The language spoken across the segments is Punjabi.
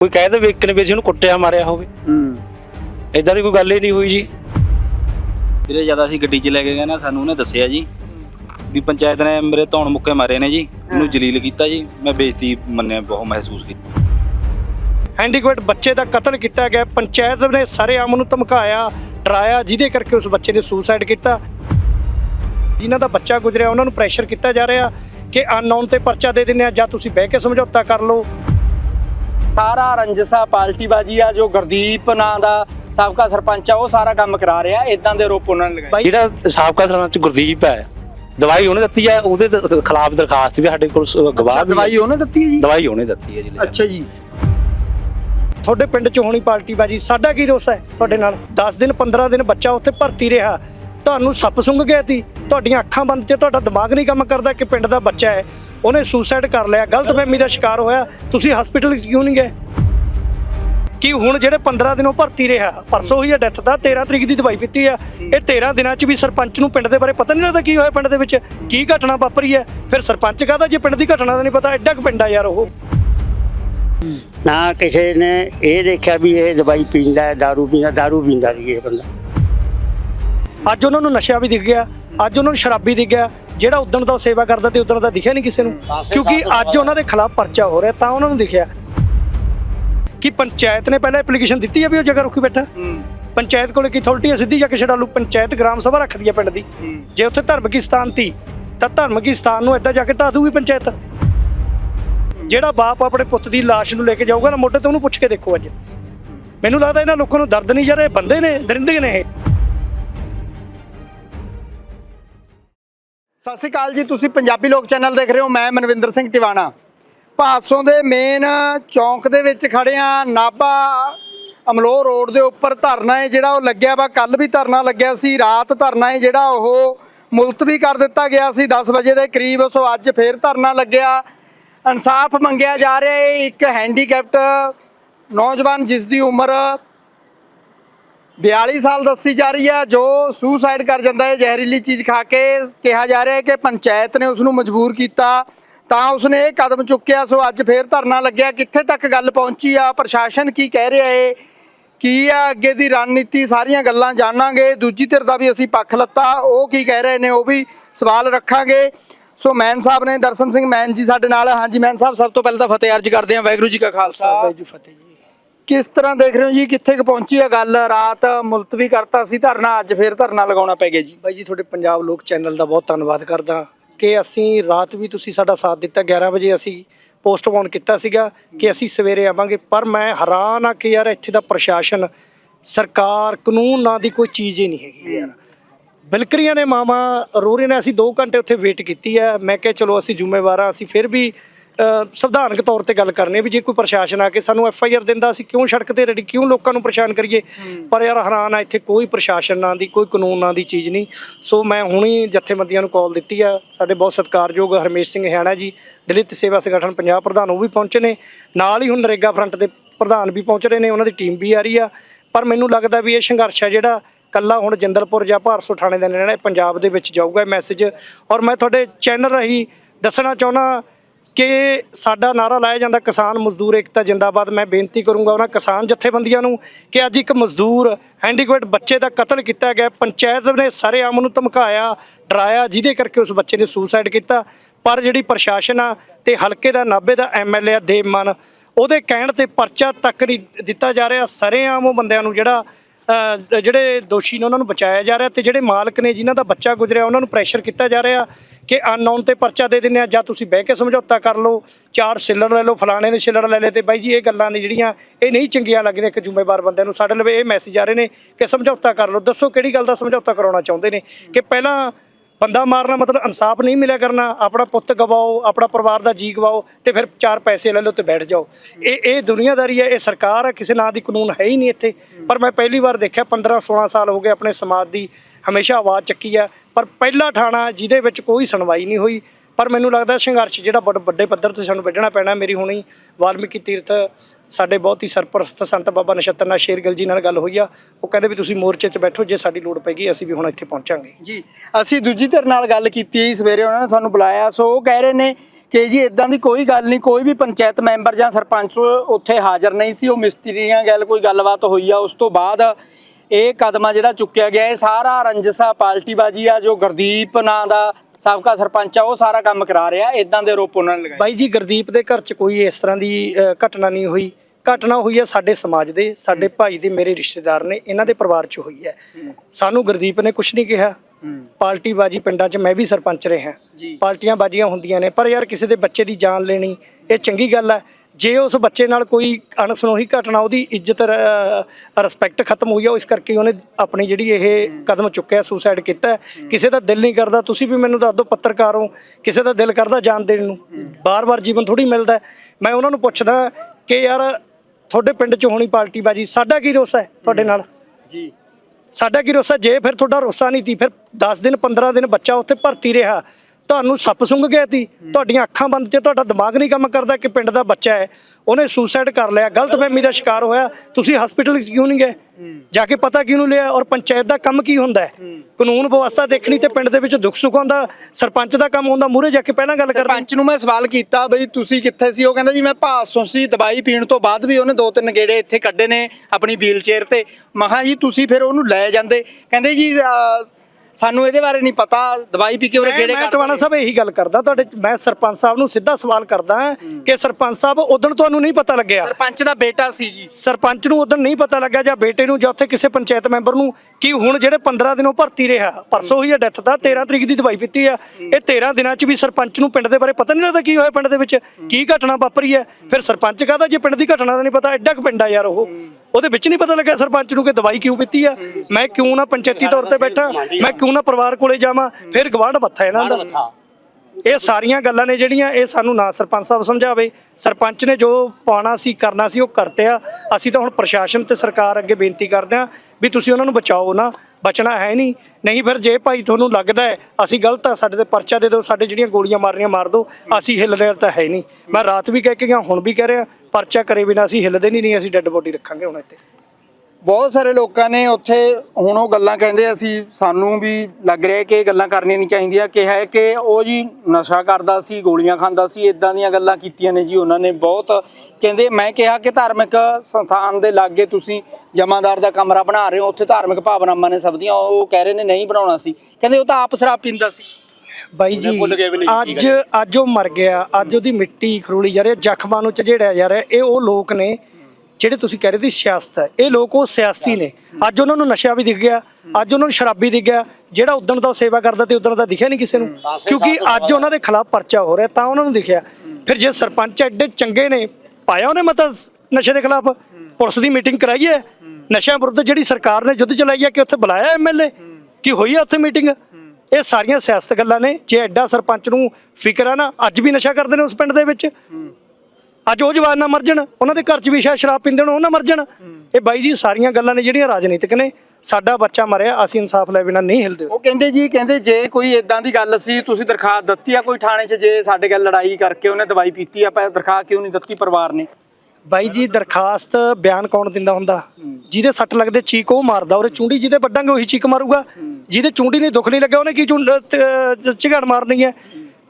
ਕੋਈ ਕਹਿ ਦੇ ਵੀ ਇੱਕ ਨੇ ਵੀ ਅਸੀਂ ਉਹਨੂੰ ਕੁੱਟਿਆ ਮਾਰਿਆ ਹੋਵੇ। ਹੂੰ। ਇਦਾਂ ਦੀ ਕੋਈ ਗੱਲ ਹੀ ਨਹੀਂ ਹੋਈ ਜੀ। ਵੀਰੇ ਜਦ ਅਸੀਂ ਗੱਡੀ 'ਚ ਲੈ ਕੇ ਗਏ ਨਾ ਸਾਨੂੰ ਉਹਨੇ ਦੱਸਿਆ ਜੀ ਵੀ ਪੰਚਾਇਤ ਨੇ ਮੇਰੇ ਧੌਣ ਮੁੱਕੇ ਮਾਰੇ ਨੇ ਜੀ ਮੈਨੂੰ ਜਲੀਲ ਕੀਤਾ ਜੀ। ਮੈਂ ਬੇਇੱਜ਼ਤੀ ਮੰਨਿਆ ਬਹੁਤ ਮਹਿਸੂਸ ਕੀਤੀ। ਹੈਂਡੀਕੈਪਟ ਬੱਚੇ ਦਾ ਕਤਲ ਕੀਤਾ ਗਿਆ। ਪੰਚਾਇਤ ਨੇ ਸਾਰੇ ਆਮ ਨੂੰ ਧਮਕਾਇਆ ਡਰਾਇਆ ਜਿਹਦੇ ਕਰਕੇ ਉਸ ਬੱਚੇ ਨੇ ਸੁਸਾਈਡ ਕੀਤਾ। ਜਿਨ੍ਹਾਂ ਦਾ ਬੱਚਾ ਗੁਜ਼ਰਿਆ ਉਹਨਾਂ ਨੂੰ ਪ੍ਰੈਸ਼ਰ ਕੀਤਾ ਜਾ ਰਿਹਾ ਕਿ ਅਨਨੋਨ ਤੇ ਪਰਚਾ ਦੇ ਦਿੰਦੇ ਆ। ਜਾਂ ਤੁਸੀਂ ਬਹਿ ਕੇ ਸਮਝੌਤਾ ਕਰ ਲਓ। ਸਾਰਾ ਰੰਜਸਾ ਪਾਲਟੀਬਾਜੀ ਆ ਜੋ ਗੁਰਦੀਪ ਨਾਂ ਦਾ ਸਾਬਕਾ ਸਰਪੰਚ ਆ ਉਹ ਸਾਰਾ ਕੰਮ ਕਰਾ ਰਿਹਾ ਇਦਾਂ ਦੇ ਆਰੋਪ ਉਹਨਾਂ ਨੇ ਲਗਾਏ। ਜਿਹੜਾ ਸਾਬਕਾ ਸਰਪੰਚ ਗੁਰਦੀਪ ਹੈ ਦਵਾਈ ਉਹਨੇ ਦਿੱਤੀ ਹੈ ਉਹਦੇ ਦ- ਖਿਲਾਫ ਦਰਖਾਸਤ ਵੀ ਸਾਡੇ ਕੋਲ ਸ- ਗਵਾਹ ਵੀ ਹੈ। ਦਵਾਈ ਉਹਨੇ ਦਿੱਤੀ ਹੈ ਜੀ? ਦਵਾਈ ਉਹਨੇ ਦਿੱਤੀ ਹੈ ਜੀ ਲੈ ਅੱਛਾ ਜੀ। ਤੁਹਾਡੇ ਪਿੰਡ 'ਚ ਹੋਣੀ ਪਾਰਟੀ ਬਾਜੀ ਸਾਡਾ ਕੀ ਰੋਸ ਹੈ ਤੁਹਾਡੇ ਨਾਲ? 10 ਦਿਨ 15 ਦਿਨ ਬੱਚਾ ਉੱਥੇ ਭਰਤੀ ਰਿਹਾ ਤੁਹਾਨੂੰ ਸੱਪ ਸੁੰਘ ਗਿਆ ਸੀ ਤੁਹਾਡੀਆਂ ਅੱਖਾਂ ਬੰਦ ਤੇ ਤੁਹਾਡਾ ਦਿਮਾਗ ਨਹੀਂ ਕੰਮ ਕਰਦਾ ਕਿ ਪਿੰਡ ਦਾ ਬੱਚਾ ਹੈ। ਉਹਨੇ ਸੁਸਾਈਡ ਕਰ ਲਿਆ ਗਲਤਫਹਿਮੀ ਦਾ ਸ਼ਿਕਾਰ ਹੋਇਆ ਤੁਸੀਂ ਹਸਪੀਟਲ ਕਿਉਂ ਨਹੀਂ ਗਏ ਕਿ ਹੁਣ ਜਿਹੜੇ 15 ਦਿਨੋਂ ਭਰਤੀ ਰਿਹਾ ਪਰਸੋਂ ਹੋਈ ਹੈ ਡੈਥ ਦਾ 13 ਤਰੀਕ ਦੀ ਦਵਾਈ ਪੀਤੀ ਆ ਇਹ 13 ਦਿਨਾਂ 'ਚ ਵੀ ਸਰਪੰਚ ਨੂੰ ਪਿੰਡ ਦੇ ਬਾਰੇ ਪਤਾ ਨਹੀਂ ਲੱਗਦਾ ਕੀ ਹੋਇਆ ਪਿੰਡ ਦੇ ਵਿੱਚ ਕੀ ਘਟਨਾ ਵਾਪਰੀ ਹੈ ਫਿਰ ਸਰਪੰਚ ਕਹਦਾ ਜੇ ਪਿੰਡ ਦੀ ਘਟਨਾ ਦਾ ਨਹੀਂ ਪਤਾ ਐਡਾ ਕੁ ਪਿੰਡ ਆ ਯਾਰ ਉਹ ਨਾ ਕਿਸੇ ਨੇ ਇਹ ਦੇਖਿਆ ਵੀ ਇਹ ਦਵਾਈ ਪੀਂਦਾ ਹੈ दारू ਪੀਂਦਾ दारू ਪੀਂਦਾ ਸੀ ਇਹ ਬੰਦਾ ਅੱਜ ਉਹਨਾਂ ਨੂੰ ਨਸ਼ਾ ਵੀ ਦਿਖ ਗਿਆ ਅੱਜ ਉਹਨਾਂ ਨੂੰ ਸ਼ਰਾਬੀ ਦਿਖ ਗਿਆ ਜਿਹੜਾ ਉਦਣ ਦਾ ਸੇਵਾ ਕਰਦਾ ਤੇ ਉਦਣ ਦਾ ਦਿਖਿਆ ਨਹੀਂ ਕਿਸੇ ਨੂੰ। ਕਿਉਂਕਿ ਅੱਜ ਉਹਨਾਂ ਦੇ ਖਿਲਾਫ ਪਰਚਾ ਹੋ ਰਿਹਾ ਤਾਂ ਉਹਨਾਂ ਨੂੰ ਦਿਖਿਆ। ਕਿ ਪੰਚਾਇਤ ਨੇ ਪਹਿਲਾਂ ਐਪਲੀਕੇਸ਼ਨ ਦਿੱਤੀ ਹੈ ਵੀ ਉਹ ਜਗ੍ਹਾ ਰੁਕੀ ਬੈਠਾ? ਪੰਚਾਇਤ ਕੋਲੇ ਕੀ ਅਥਾਰਟੀ ਹੈ ਸਿੱਧੀ ਜਾ ਕੇ ਛਡਾ ਲੂ ਪੰਚਾਇਤ ਗ੍ਰਾਮ ਸਭਾ ਰੱਖਦੀ ਹੈ ਪਿੰਡ ਦੀ। ਜੇ ਉੱਥੇ ਧਰਮ ਕੀ ਸਥਾਨ ਤੀ ਤਾਂ ਧਰਮ ਕੀ ਸਥਾਨ ਨੂੰ ਏਦਾਂ ਜਾ ਕੇ ਢਾ ਦੂਗੀ ਪੰਚਾਇਤ। ਜਿਹੜਾ ਬਾਪ ਆਪਣੇ ਪੁੱਤ ਦੀ ਲਾਸ਼ ਨੂੰ ਲੈ ਕੇ ਜਾਊਗਾ ਨਾ ਮੋਢੇ ਤੇ ਉਹਨੂੰ ਪੁੱਛ ਕੇ ਦੇਖੋ ਅੱਜ। ਮੈਨੂੰ ਲੱਗਦਾ ਇਹਨਾਂ ਲੋਕਾਂ ਨੂੰ ਦਰਦ ਨਹੀਂ ਯਾਰ ਇਹ ਬੰਦੇ ਨੇ ਦਰਿੰਦੇ ਨੇ ਇਹ। ਸਤਿ ਸ਼੍ਰੀ ਅਕਾਲ ਜੀ, ਤੁਸੀਂ ਪੰਜਾਬੀ ਲੋਕ ਚੈਨਲ ਦੇਖ ਰਹੇ ਹੋ, ਮੈਂ ਮਨਵਿੰਦਰ ਸਿੰਘ ਟਿਵਾਣਾ। ਭਾਦਸੋਂ ਦੇ ਮੇਨ ਚੌਂਕ ਦੇ ਵਿੱਚ ਖੜੇ ਆ ਨਾਭਾ ਅਮਲੋਹ ਰੋਡ ਦੇ ਉੱਪਰ ਧਰਨਾ ਹੈ, ਜਿਹੜਾ ਉਹ ਲੱਗਿਆ ਵਾ ਕੱਲ ਵੀ ਧਰਨਾ ਲੱਗਿਆ ਸੀ, ਰਾਤ ਧਰਨਾ ਹੈ, ਜਿਹੜਾ ਉਹ ਮੁਲਤਵੀ ਕਰ ਦਿੱਤਾ ਗਿਆ ਸੀ 10 ਵਜੇ ਦੇ ਕਰੀਬ, ਸੋ ਅੱਜ ਫੇਰ ਧਰਨਾ ਲੱਗਿਆ। ਇਨਸਾਫ ਮੰਗਿਆ ਜਾ ਰਿਹਾ ਹੈ, ਇੱਕ ਹੈਂਡੀਕੈਪਟ ਨੌਜਵਾਨ ਜਿਸ ਦੀ ਉਮਰ 42 ਸਾਲ ਦੱਸੀ ਜਾ ਰਹੀ ਹੈ, ਜੋ ਸੁਸਾਈਡ ਕਰ ਜਾਂਦਾ ਹੈ, ਜ਼ਹਿਰੀਲੀ ਚੀਜ਼ ਖਾ ਕੇ ਕਿਹਾ ਜਾ ਰਿਹਾ ਹੈ ਕਿ ਪੰਚਾਇਤ ਨੇ ਉਸ ਨੂੰ ਮਜਬੂਰ ਕੀਤਾ। ਤਾਂ ਉਸਨੇ ਇਹ ਕਦਮ ਚੁੱਕਿਆ, ਸੋ ਅੱਜ ਫੇਰ ਧਰਨਾ ਲੱਗਿਆ। ਕਿੱਥੇ ਤੱਕ ਗੱਲ ਪਹੁੰਚੀ ਆ? ਪ੍ਰਸ਼ਾਸਨ ਕੀ ਕਹਿ ਰਿਹਾ ਏ ਕੀ ਆ ਅੱਗੇ ਦੀ ਰਣਨੀਤੀ? ਸਾਰੀਆਂ ਗੱਲਾਂ ਜਾਣਾਂਗੇ। ਦੂਜੀ ਧਿਰ ਦਾ ਵੀ ਅਸੀਂ ਪੱਖ ਲੱਤਾ। ਉਹ ਕੀ ਕਹਿ ਰਹੇ ਨੇ, ਉਹ ਵੀ ਸਵਾਲ ਰੱਖਾਂਗੇ। ਸੋ ਮੈਨ ਸਾਹਿਬ ਨੇ ਦਰਸ਼ਨ ਸਿੰਘ ਮੈਨ ਜੀ ਸਾਡੇ ਨਾਲ ਹਾਂਜੀ, ਮੈਨ ਸਾਹਿਬ, ਸਭ ਤੋਂ ਪਹਿਲਾਂ ਤਾਂ ਫਤਿਹ ਅਰਜ ਕਰਦੇ ਹਾਂ। ਵਾਹਿਗੁਰੂ ਜੀ ਕਾ ਖਾਲਸਾ। ਜੀ ਫਤਿਹ ਜੀ। ਕਿਸ ਤਰ੍ਹਾਂ ਦੇਖ ਰਹੇ ਹੋ ਜੀ? ਕਿੱਥੇ ਕੁ ਪਹੁੰਚੀ ਆ ਗੱਲ? ਰਾਤ ਮੁਲਤਵੀ ਕਰਤਾ ਸੀ ਧਰਨਾ, ਅੱਜ ਫੇਰ ਧਰਨਾ ਲਗਾਉਣਾ ਪੈ ਗਿਆ ਜੀ। ਬਾਈ ਜੀ, ਤੁਹਾਡੇ ਪੰਜਾਬ ਲੋਕ ਚੈਨਲ ਦਾ ਬਹੁਤ ਧੰਨਵਾਦ ਕਰਦਾ ਕਿ ਅਸੀਂ ਰਾਤ ਵੀ ਤੁਸੀਂ ਸਾਡਾ ਸਾਥ ਦਿੱਤਾ। 11 ਵਜੇ ਅਸੀਂ ਪੋਸਟਪੋਨ ਕੀਤਾ ਸੀਗਾ ਕਿ ਅਸੀਂ ਸਵੇਰੇ ਆਵਾਂਗੇ, ਪਰ ਮੈਂ ਹੈਰਾਨ ਆ ਕਿ ਯਾਰ ਇੱਥੇ ਦਾ ਪ੍ਰਸ਼ਾਸਨ, ਸਰਕਾਰ ਕਾਨੂੰਨ ਨਾਂ ਦੀ ਕੋਈ ਚੀਜ਼ ਹੀ ਨਹੀਂ ਹੈਗੀ ਯਾਰ। ਬਿਲਕਰੀਆਂ ਨੇ ਮਾਮਾ ਰੋ ਰਹੇ ਨੇ, ਅਸੀਂ 2 ਘੰਟੇ ਉੱਥੇ ਵੇਟ ਕੀਤੀ ਹੈ। ਮੈਂ ਕਿਹਾ ਚਲੋ ਅਸੀਂ ਜ਼ਿੰਮੇਵਾਰ ਹਾਂ, ਅਸੀਂ ਫਿਰ ਵੀ ਸੰਵਿਧਾਨਕ ਤੌਰ ਤੇ ਗੱਲ ਕਰਨੀ ਹੈ ਵੀ ਜੇ ਕੋਈ ਪ੍ਰਸ਼ਾਸਨ ਆ ਕੇ ਸਾਨੂੰ ਐਫ ਆਈ ਆਰ ਦਿੰਦਾ ਅਸੀਂ ਕਿਉਂ ਸੜਕ ਤੇ ਰੈਡੀ ਕਿਉਂ ਲੋਕਾਂ ਨੂੰ ਪਰੇਸ਼ਾਨ ਕਰੀਏ? ਪਰ ਯਾਰ ਹੈਰਾਨ ਆ ਇੱਥੇ ਕੋਈ ਪ੍ਰਸ਼ਾਸਨ ਨਾਂ ਦੀ ਕੋਈ ਕਾਨੂੰਨ ਨਾਂ ਦੀ ਚੀਜ਼ ਨਹੀਂ। ਸੋ ਮੈਂ ਹੁਣੀ ਜਥੇਬੰਦੀਆਂ ਨੂੰ ਕਾਲ ਦਿੱਤੀ ਆ। ਸਾਡੇ ਬਹੁਤ ਸਤਿਕਾਰਯੋਗ ਹਰਮੇਸ਼ ਸਿੰਘ ਹਿਆਣਾ ਜੀ ਦਲਿਤ ਸੇਵਾ ਸੰਗਠਨ ਪੰਜਾਬ ਪ੍ਰਧਾਨ ਉਹ ਵੀ ਪਹੁੰਚੇ ਨੇ। ਨਾਲ ਹੀ ਹੁਣ ਨਰੇਗਾ ਫਰੰਟ ਦੇ ਪ੍ਰਧਾਨ ਵੀ ਪਹੁੰਚ ਰਹੇ ਨੇ ਉਹਨਾਂ ਦੀ ਟੀਮ ਵੀ ਆ ਰਹੀ ਆ। ਪਰ ਮੈਨੂੰ ਲੱਗਦਾ ਵੀ ਇਹ ਸੰਘਰਸ਼ ਹੈ ਜਿਹੜਾ ਕੱਲਾ ਹੁਣ ਜਿੰਦਲਪੁਰ ਜਾਂ ਭਾਰਸੋ ਥਾਣੇ ਦੇ ਨੇੜੇ ਪੰਜਾਬ ਦੇ ਵਿੱਚ ਜਾਊਗਾ ਇਹ ਮੈਸੇਜ ਔਰ ਮੈਂ ਤੁਹਾਡੇ ਚੈਨਲ ਰਾਹੀਂ ਦੱਸਣਾ ਚਾਹੁੰਦਾ ਕਿ ਸਾਡਾ ਨਾਰਾ ਲਾਇਆ ਜਾਂਦਾ ਕਿਸਾਨ ਮਜ਼ਦੂਰ ਏਕਤਾ ਜਿੰਦਾਬਾਦ। ਮੈਂ ਬੇਨਤੀ ਕਰੂੰਗਾ ਉਹਨਾਂ ਕਿਸਾਨ ਜਥੇਬੰਦੀਆਂ ਨੂੰ ਕਿ ਅੱਜ ਇੱਕ ਮਜ਼ਦੂਰ ਹੈਂਡੀਕੈਪਡ ਬੱਚੇ ਦਾ ਕਤਲ ਕੀਤਾ ਗਿਆ। ਪੰਚਾਇਤ ਨੇ ਸਾਰੇ ਆਮ ਨੂੰ ਧਮਕਾਇਆ, ਡਰਾਇਆ, ਜਿਹਦੇ ਕਰਕੇ ਉਸ ਬੱਚੇ ਨੇ ਸੁਸਾਈਡ ਕੀਤਾ। ਪਰ ਜਿਹੜੀ ਪ੍ਰਸ਼ਾਸਨ ਆ ਤੇ ਹਲਕੇ ਦਾ ਨਾਭੇ ਦਾ ਐਮਐਲਏ ਆ ਦੇਵਮਨ ਉਹਦੇ ਕਹਿਣ ਤੇ ਪਰਚਾ ਤੱਕ ਨਹੀਂ ਦਿੱਤਾ ਜਾ ਰਿਹਾ। ਸਰੇਆਮ ਉਹ ਬੰਦਿਆਂ ਨੂੰ ਜਿਹੜਾ ਜਿਹੜੇ ਦੋਸ਼ੀ ਨੇ ਉਹਨਾਂ ਨੂੰ ਬਚਾਇਆ ਜਾ ਰਿਹਾ ਤੇ ਜਿਹੜੇ ਮਾਲਕ ਨੇ ਜਿਨ੍ਹਾਂ ਦਾ ਬੱਚਾ ਗੁਜ਼ਰਿਆ, ਉਹਨਾਂ ਨੂੰ ਪ੍ਰੈਸ਼ਰ ਕੀਤਾ ਜਾ ਰਿਹਾ ਕਿ ਅਨਨੋਨ ਤੇ ਪਰਚਾ ਦੇ ਦਿੰਦੇ ਆ, ਜਾਂ ਤੁਸੀਂ ਬਹਿ ਕੇ ਸਮਝੌਤਾ ਕਰ ਲਓ, ਚਾਰ ਸਿਲਰ ਲੈ ਲਓ, ਫਲਾਣੇ ਦੇ ਸਿਲਰ ਲੈ ਲਏ ਤੇ ਬਾਈ ਜੀ ਇਹ ਗੱਲਾਂ ਨੇ ਜਿਹੜੀਆਂ, ਇਹ ਨਹੀਂ ਚੰਗੀਆਂ ਲੱਗਦੀਆਂ ਇੱਕ ਜ਼ਿੰਮੇਵਾਰ ਬੰਦੇ ਨੂੰ। ਸਾਡੇ ਲਵੇ ਇਹ ਮੈਸੇਜ ਆ ਰਹੇ ਨੇ ਕਿ ਸਮਝੌਤਾ ਕਰ ਲਓ। ਦੱਸੋ ਕਿਹੜੀ ਗੱਲ ਦਾ ਸਮਝੌਤਾ ਕਰਾਉਣਾ ਚਾਹੁੰਦੇ ਨੇ ਕਿ ਪਹਿਲਾਂ ਬੰਦਾ ਮਾਰਨਾ ਮਤਲਬ ਇਨਸਾਫ ਨਹੀਂ ਮਿਲਿਆ ਕਰਨਾ, ਆਪਣਾ ਪੁੱਤ ਗਵਾਓ, ਆਪਣਾ ਪਰਿਵਾਰ ਦਾ ਜੀ ਗਵਾਓ ਤੇ ਫਿਰ ਚਾਰ ਪੈਸੇ ਲੈ ਲਓ ਤੇ ਬੈਠ ਜਾਓ। ਇਹ ਇਹ ਦੁਨੀਆਦਾਰੀ ਹੈ, ਇਹ ਸਰਕਾਰ ਹੈ, ਕਿਸੇ ਨਾਂ ਦੀ ਕਾਨੂੰਨ ਹੈ ਹੀ ਨਹੀਂ ਇੱਥੇ। ਪਰ ਮੈਂ ਪਹਿਲੀ ਵਾਰ ਦੇਖਿਆ 15 16 ਸਾਲ ਹੋ ਗਏ ਆਪਣੇ ਸਮਾਜ ਦੀ ਹਮੇਸ਼ਾ ਆਵਾਜ਼ ਚੱਕੀ ਹੈ। ਪਰ ਪਹਿਲਾ ਥਾਣਾ ਜਿਹਦੇ ਵਿੱਚ ਕੋਈ ਸੁਣਵਾਈ ਨਹੀਂ ਹੋਈ। ਪਰ ਮੈਨੂੰ ਲੱਗਦਾ ਸੰਘਰਸ਼ ਜਿਹੜਾ ਵੱਡ- ਵੱਡੇ ਪੱਧਰ ਤੇ ਸਾਨੂੰ ਵੱਢਣਾ ਪੈਣਾ, ਮੇਰੀ ਹੁਣੀ ਵਾਲਮੀਕੀ ਤੀਰਥ ਸਾਡੇ ਬਹੁਤ ਹੀ ਸਰਪ੍ਰਸਤ ਸੰਤ ਬਾਬਾ ਨਛੱਤਰ ਨਾਥ ਸ਼ੇਰਗਿੱਲ ਜੀ ਨਾਲ ਗੱਲ ਹੋਈ ਆ। ਉਹ ਕਹਿੰਦੇ ਵੀ ਤੁਸੀਂ ਮੋਰਚੇ 'ਚ ਬੈਠੋ ਜੇ ਸਾਡੀ ਲੋੜ ਪੈਗੀ ਅਸੀਂ ਵੀ ਹੁਣ ਇੱਥੇ ਪਹੁੰਚਾਂਗੇ। ਜੀ ਅਸੀਂ ਦੂਜੀ ਧਿਰ ਨਾਲ ਗੱਲ ਕੀਤੀ ਹੈ ਸਵੇਰੇ ਉਹਨਾਂ ਨੇ ਸਾਨੂੰ ਬੁਲਾਇਆ। ਸੋ ਉਹ ਕਹਿ ਰਹੇ ਨੇ ਕਿ ਜੀ ਇਦਾਂ ਦੀ ਕੋਈ ਗੱਲ ਨਹੀਂ ਕੋਈ ਵੀ ਪੰਚਾਇਤ ਮੈਂਬਰ ਜਾਂ ਸਰਪੰਚ ਉੱਥੇ ਹਾਜ਼ਰ ਨਹੀਂ ਸੀ। ਉਹ ਮਿਸਤਰੀਆਂ ਗੱਲ ਕੋਈ ਗੱਲਬਾਤ ਹੋਈ ਆ ਉਸ ਤੋਂ ਬਾਅਦ ਇਹ ਕਦਮ ਆ ਜਿਹੜਾ ਚੁੱਕਿਆ ਗਿਆ ਇਹ ਸਾਰਾ ਰੰਜਸਾ ਪਾਲਟੀਬਾਜੀ ਆ ਜੋ ਗੁਰਦੀਪ ਨਾਂ ਦਾ ਸਾਬਕਾ ਸਰਪੰਚ ਆ ਉਹ ਸਾਰਾ ਕੰਮ ਕਰਾ ਰਿਹਾ। ਇਦਾਂ ਦੇ ਆਰੋਪ ਉਹਨਾਂ ਨੇ ਲਗਾਏ। ਬਾਈ ਜੀ ਗੁਰਦੀਪ ਦੇ ਘਰ 'ਚ ਕੋਈ ਇਸ ਤਰ੍ਹਾਂ ਦੀ ਘਟਨਾ ਨਹੀਂ ਹੋਈ। ਘਟਨਾ ਹੋਈ ਹੈ ਸਾਡੇ ਸਮਾਜ ਦੇ ਸਾਡੇ ਭਾਈ ਦੇ ਮੇਰੇ ਰਿਸ਼ਤੇਦਾਰ ਨੇ ਇਹਨਾਂ ਦੇ ਪਰਿਵਾਰ 'ਚ ਹੋਈ ਹੈ। ਸਾਨੂੰ ਗੁਰਦੀਪ ਨੇ ਕੁਝ ਨਹੀਂ ਕਿਹਾ। ਪਾਰਟੀ ਬਾਜੀ ਪਿੰਡਾਂ 'ਚ ਮੈਂ ਵੀ ਸਰਪੰਚ ਰਿਹਾ। ਪਾਰਟੀਆਂ ਬਾਜੀਆਂ ਹੁੰਦੀਆਂ ਨੇ ਪਰ ਯਾਰ ਕਿਸੇ ਦੇ ਬੱਚੇ ਦੀ ਜਾਨ ਲੈਣੀ ਇਹ ਚੰਗੀ ਗੱਲ ਹੈ। ਜੇ ਉਸ ਬੱਚੇ ਨਾਲ ਕੋਈ ਅਣਸੁਣੋਹੀ ਘਟਨਾ ਉਹਦੀ ਇੱਜ਼ਤ ਰਿਸਪੈਕਟ ਖਤਮ ਹੋਈ ਆ ਇਸ ਕਰਕੇ ਉਹਨੇ ਆਪਣੀ ਜਿਹੜੀ ਇਹ ਕਦਮ ਚੁੱਕਿਆ ਸੁਸਾਈਡ ਕੀਤਾ। ਕਿਸੇ ਦਾ ਦਿਲ ਨਹੀਂ ਕਰਦਾ ਤੁਸੀਂ ਵੀ ਮੈਨੂੰ ਦੱਸ ਦਿਓ ਪੱਤਰਕਾਰ ਹੋ ਕਿਸੇ ਦਾ ਦਿਲ ਕਰਦਾ ਜਾਨ ਦੇਣ ਨੂੰ। ਬਾਰ-ਬਾਰ ਜੀਵਨ ਥੋੜੀ ਮਿਲਦਾ। ਮੈਂ ਉਹਨਾਂ ਨੂੰ ਪੁੱਛਦਾ ਕਿ ਯਾਰ ਤੁਹਾਡੇ ਪਿੰਡ 'ਚ ਹੋਣੀ ਪਾਰਟੀ ਬਾਜੀ ਸਾਡਾ ਕੀ ਰੋਸਾ ਹੈ ਤੁਹਾਡੇ ਨਾਲ? ਜੀ। ਸਾਡਾ ਕੀ ਰੋਸਾ ਜੇ ਫਿਰ ਤੁਹਾਡਾ ਰੋਸਾ ਨਹੀਂ ਸੀ ਫਿਰ 10 ਦਿਨ 15 ਦਿਨ ਬੱਚਾ ਉੱਥੇ ਭਰਤੀ ਰਿਹਾ। ਤੁਹਾਨੂੰ ਸੱਪ ਸੁੰਘ ਗਿਆ ਸੀ। ਤੁਹਾਡੀਆਂ ਅੱਖਾਂ ਬੰਦ ਤੇ ਤੁਹਾਡਾ ਦਿਮਾਗ ਨਹੀਂ ਕੰਮ ਕਰਦਾ ਕਿ ਪਿੰਡ ਦਾ ਬੱਚਾ ਹੈ। ਉਹਨੇ ਸੁਸਾਈਡ ਕਰ ਲਿਆ ਗਲਤਫਹਿਮੀ ਦਾ ਸ਼ਿਕਾਰ ਹੋਇਆ ਤੁਸੀਂ ਹਸਪੀਟਲ ਕਿਉਂ ਨਹੀਂ ਗਏ? ਜਾ ਕੇ ਪਤਾ ਕਿਉਂ ਨਹੀਂ ਲਿਆ ਔਰ ਪੰਚਾਇਤ ਦਾ ਕੰਮ ਕੀ ਹੁੰਦਾ ਹੈ? ਕਾਨੂੰਨ ਵਿਵਸਥਾ ਦੇਖਣੀ ਤੇ ਪਿੰਡ ਦੇ ਵਿੱਚ ਦੁੱਖ ਸੁੱਖ ਹੁੰਦਾ ਸਰਪੰਚ ਦਾ ਕੰਮ ਹੁੰਦਾ ਮੂਹਰੇ ਜਾ ਕੇ ਪਹਿਲਾਂ ਗੱਲ ਕਰਨੀ। ਸਰਪੰਚ ਨੂੰ ਮੈਂ ਸਵਾਲ ਕੀਤਾ ਬਈ ਤੁਸੀਂ ਕਿੱਥੇ ਸੀ? ਉਹ ਕਹਿੰਦਾ ਜੀ ਮੈਂ ਭਾਸੋਂ ਸੀ ਦਵਾਈ ਪੀਣ ਤੋਂ ਬਾਅਦ ਵੀ ਉਹਨੇ ਦੋ ਤਿੰਨ ਗੇੜੇ ਇੱਥੇ ਕੱਢੇ ਨੇ ਆਪਣੀ ਵੀਲ ਚੇਅਰ ਤੇ ਮਹਾ ਜੀ ਤੁਸੀਂ ਫਿਰ ਉਹਨੂੰ ਲੈ ਜਾਂਦੇ। ਕਹਿੰਦੇ ਜੀ ਸਾਨੂੰ ਇਹਦੇ ਬਾਰੇ ਨਹੀਂ ਪਤਾ ਦਵਾਈ ਪੀ ਕੇ ਉਹਰੇ ਗੇੜੇ ਮੈਂ ਟਵਾਣਾ ਸਾਹਿਬ ਇਹੀ ਗੱਲ ਕਰਦਾ ਤੁਹਾਡੇ ਮੈਂ ਸਰਪੰਚ ਸਾਹਿਬ ਨੂੰ ਸਿੱਧਾ ਸਵਾਲ ਕਰਦਾ ਕਿ ਸਰਪੰਚ ਸਾਹਿਬ ਉਦੋਂ ਤੁਹਾਨੂੰ ਨਹੀਂ ਪਤਾ ਲੱਗਿਆ? ਸਰਪੰਚ ਦਾ ਬੇਟਾ ਸੀ ਜੀ। ਸਰਪੰਚ ਨੂੰ ਉਦੋਂ ਨਹੀਂ ਪਤਾ ਲੱਗਿਆ ਜਾਂ ਬੇਟੇ ਨੂੰ ਜਾਂ ਉੱਥੇ ਕਿਸੇ ਪੰਚਾਇਤ ਮੈਂਬਰ ਨੂੰ ਕਿ ਹੁਣ ਜਿਹੜੇ 15 ਦਿਨੋਂ ਭਰਤੀ ਰਿਹਾ ਪਰਸੋਂ ਹੋਈ ਹੈ ਡੈਥ ਦਾ 13 ਤਰੀਕ ਦੀ ਦਵਾਈ ਪੀਤੀ ਆ ਇਹ 13 ਦਿਨਾਂ 'ਚ ਵੀ ਸਰਪੰਚ ਨੂੰ ਪਿੰਡ ਦੇ ਬਾਰੇ ਪਤਾ ਨਹੀਂ ਲੱਗਦਾ ਕੀ ਹੋਇਆ ਪਿੰਡ ਦੇ ਵਿੱਚ ਕੀ ਘਟਨਾ ਵਾਪਰੀ ਹੈ। ਫਿਰ ਸਰਪੰਚ ਕਹਦਾ ਜੇ ਪਿੰਡ ਦੀ ਘਟਨਾ ਦਾ ਨਹੀਂ ਪਤਾ ਐਡਾ ਕੁ ਪਿੰਡ ਆ ਯਾਰ ਉਹ। ਉਹਦੇ ਵਿੱਚ ਨਹੀਂ ਪਤਾ ਲੱਗਿਆ ਸਰਪੰਚ ਨੂੰ ਕਿ ਦਵਾਈ ਕਿਉਂ ਪੀਤੀ ਆ? ਮੈਂ ਕਿਉਂ ਨਾ ਪੰਚਾਇਤੀ ਤੌਰ ਤੇ ਬੈਠਾ? ਮੈਂ ਕਿਉਂ ਨਾ ਪਰਿਵਾਰ ਕੋਲੇ ਜਾਵਾਂ? ਫਿਰ ਗਵਾਂਢ ਮੱਥਾ ਇਹਨਾਂ ਦਾ। ਇਹ ਸਾਰੀਆਂ ਗੱਲਾਂ ਨੇ ਜਿਹੜੀਆਂ ਇਹ ਸਾਨੂੰ ਨਾ ਸਰਪੰਚ ਸਾਹਿਬ ਸਮਝਾਵੇ। ਸਰਪੰਚ ਨੇ ਜੋ ਪਾਉਣਾ ਸੀ ਕਰਨਾ ਸੀ ਉਹ ਕਰਤੇ ਆ ਅਸੀਂ ਤਾਂ ਹੁਣ ਪ੍ਰਸ਼ਾਸਨ ਤੇ ਸਰਕਾਰ ਅੱਗੇ ਬੇਨਤੀ ਕਰਦੇ ਆ ਵੀ ਤੁਸੀਂ ਉਹਨਾਂ ਨੂੰ ਬਚਾਓ ਨਾ। ਬਚਣਾ ਹੈ ਨਹੀਂ। ਨਹੀਂ ਫਿਰ ਜੇ ਭਾਈ ਤੁਹਾਨੂੰ ਲੱਗਦਾ ਹੈ ਅਸੀਂ ਗਲਤ ਆ ਸਾਡੇ ਤੇ ਪਰਚਾ ਦੇ ਦਿਓ ਸਾਡੇ ਜਿਹੜੀਆਂ ਗੋਲੀਆਂ ਮਾਰਨੀਆਂ ਮਾਰ ਦਿਓ। ਅਸੀਂ ਹਿੱਲ ਰਹੇ ਤਾਂ ਹੈ ਨਹੀਂ। ਮੈਂ ਰਾਤ ਵੀ ਕਹਿ ਕੇ ਗਿਆ ਹੁਣ ਵੀ ਕਹਿ ਰਿਹਾ। ਪਰਚਾ ਕਰੇ ਬਿਨਾ ਅਸੀਂ ਹਿੱਲਦੇ ਨਹੀਂ ਨਹੀਂ ਅਸੀਂ ਡੈੱਡ ਬੋਡੀ ਰੱਖਾਂਗੇ ਹੁਣ ਇੱਥੇ। ਬਹੁਤ ਸਾਰੇ ਲੋਕਾਂ ਨੇ ਉੱਥੇ ਹੁਣ ਉਹ ਗੱਲਾਂ ਕਹਿੰਦੇ ਅਸੀਂ ਸਾਨੂੰ ਵੀ ਲੱਗ ਰਿਹਾ ਕਿ ਇਹ ਗੱਲਾਂ ਕਰਨੀਆਂ ਨਹੀਂ ਚਾਹੀਦੀਆਂ। ਕਿ ਹੈ ਕਿ ਉਹ ਜੀ ਨਸ਼ਾ ਕਰਦਾ ਸੀ, ਗੋਲੀਆਂ ਖਾਂਦਾ ਸੀ ਇਦਾਂ ਦੀਆਂ ਗੱਲਾਂ ਕੀਤੀਆਂ ਨੇ ਜੀ ਉਹਨਾਂ ਨੇ ਬਹੁਤ। ਕਹਿੰਦੇ ਮੈਂ ਕਿਹਾ ਕਿ ਧਾਰਮਿਕ ਸੰਸਥਾਨ ਦੇ ਲਾਗੇ ਤੁਸੀਂ ਜਮਾਦਾਰ ਦਾ ਕਮਰਾ ਬਣਾ ਰਹੇ ਹੋ, ਉੱਥੇ ਧਾਰਮਿਕ ਭਾਵਨਾਵਾਂ ਨੇ ਸਭ ਦੀਆਂ, ਉਹ ਕਹਿ ਰਹੇ ਨੇ ਨਹੀਂ ਬਣਾਉਣਾ ਸੀ। ਕਹਿੰਦੇ ਉਹ ਤਾਂ ਆਪ ਸ਼ਰਾਬ ਪੀਂਦਾ ਸੀ। ਬਾਈ ਜੀ ਅੱਜ ਅੱਜ ਉਹ ਮਰ ਗਿਆ ਅੱਜ ਉਹਦੀ ਮਿੱਟੀ ਖਰੋਲੀ ਜਾ ਰਹੀ ਹੈ ਜ਼ਖਮਾਂ ਨੂੰ ਝੜਿਆ ਜਾ ਰਿਹਾ। ਇਹ ਉਹ ਲੋਕ ਨੇ ਜਿਹੜੇ ਤੁਸੀਂ ਕਹਿ ਰਹੇ ਸੀ ਸਿਆਸਤ ਹੈ। ਇਹ ਲੋਕ ਉਹ ਸਿਆਸਤੀ ਨੇ। ਅੱਜ ਉਹਨਾਂ ਨੂੰ ਨਸ਼ਾ ਵੀ ਦਿਖ ਗਿਆ ਅੱਜ ਉਹਨਾਂ ਨੂੰ ਸ਼ਰਾਬੀ ਦਿਖ ਗਿਆ। ਜਿਹੜਾ ਉਦਣ ਦਾ ਉਹ ਸੇਵਾ ਕਰਦਾ ਤੇ ਉਦਣ ਦਾ ਦਿਖਿਆ ਨਹੀਂ ਕਿਸੇ ਨੂੰ। ਕਿਉਂਕਿ ਅੱਜ ਉਹਨਾਂ ਦੇ ਖਿਲਾਫ ਪਰਚਾ ਹੋ ਰਿਹਾ ਤਾਂ ਉਹਨਾਂ ਨੂੰ ਦਿਖਿਆ। ਫਿਰ ਜੇ ਸਰਪੰਚ ਐਡੇ ਚੰਗੇ ਨੇ ਪਾਇਆ ਉਹਨੇ ਮਤਾ ਨਸ਼ੇ ਦੇ ਖਿਲਾਫ? ਪੁਲਿਸ ਦੀ ਮੀਟਿੰਗ ਕਰਾਈ ਹੈ। ਨਸ਼ਿਆਂ ਵਿਰੁੱਧ ਜਿਹੜੀ ਸਰਕਾਰ ਨੇ ਯੁੱਧ ਚਲਾਈ ਹੈ ਕਿ ਉੱਥੇ ਬੁਲਾਇਆ ਐਮਐਲਏ ਕੀ ਹੋਈ ਹੈ ਉੱਥੇ ਮੀਟਿੰਗ? ਇਹ ਸਾਰੀਆਂ ਸਿਆਸਤ ਗੱਲਾਂ ਨੇ। ਜੇ ਐਡਾ ਸਰਪੰਚ ਨੂੰ ਫਿਕਰ ਆ ਨਾ, ਅੱਜ ਵੀ ਨਸ਼ਾ ਕਰਦੇ ਨੇ ਉਸ ਪਿੰਡ ਦੇ ਵਿੱਚ। ਅੱਜ ਉਹ ਜਵਾਨ ਨਾ ਮਰ ਜਾਣ, ਉਹਨਾਂ ਦੇ ਘਰ 'ਚ ਵੀ ਸ਼ਾਇਦ ਸ਼ਰਾਬ ਪੀਂਦੇ ਹੋਣ, ਉਹ ਨਾ ਮਰ ਜਾਣ। ਇਹ ਬਾਈ ਜੀ ਸਾਰੀਆਂ ਗੱਲਾਂ ਨੇ ਜਿਹੜੀਆਂ ਰਾਜਨੀਤਿਕ ਨੇ। ਸਾਡਾ ਬੱਚਾ ਮਰਿਆ, ਅਸੀਂ ਇਨਸਾਫ ਲੈ ਬਿਨਾਂ ਨਹੀਂ ਹਿਲਦੇ। ਉਹ ਕਹਿੰਦੇ ਜੀ, ਕਹਿੰਦੇ ਜੇ ਕੋਈ ਇਦਾਂ ਦੀ ਗੱਲ ਸੀ, ਤੁਸੀਂ ਦਰਖਾਸਤ ਦਿੱਤੀ ਆ ਕੋਈ ਥਾਣੇ 'ਚ, ਜੇ ਸਾਡੇ ਗੱਲ ਲੜਾਈ ਕਰਕੇ ਉਹਨੇ ਦਵਾਈ ਪੀਤੀ ਆ ਪਰ ਦਰਖਾਸਤ ਕਿਉਂ ਨਹੀਂ ਦਿੱਤੀ? ਪਰਿਵਾਰ ਨੇ। ਬਾਈ ਜੀ ਦਰਖਾਸਤ ਬਿਆਨ ਕੌਣ ਦਿੰਦਾ ਹੁੰਦਾ? ਜਿਹਦੇ ਸੱਟ ਲੱਗਦੇ ਚੀਕ ਉਹ ਮਾਰਦਾ ਉਹਰੇ ਚੁੰਡੀ ਜਿਹਦੇ ਵੱਡਾਂਗੇ ਉਹੀ ਚੀਕ ਮਾਰੂਗਾ। ਜਿਹਦੇ ਚੁੰਡੀ ਨਹੀਂ ਦੁੱਖ ਨਹੀਂ ਲੱਗਿਆ ਉਹਨੇ ਕੀ ਝਿਗੜ ਮਾਰਨੀ ਹੈ?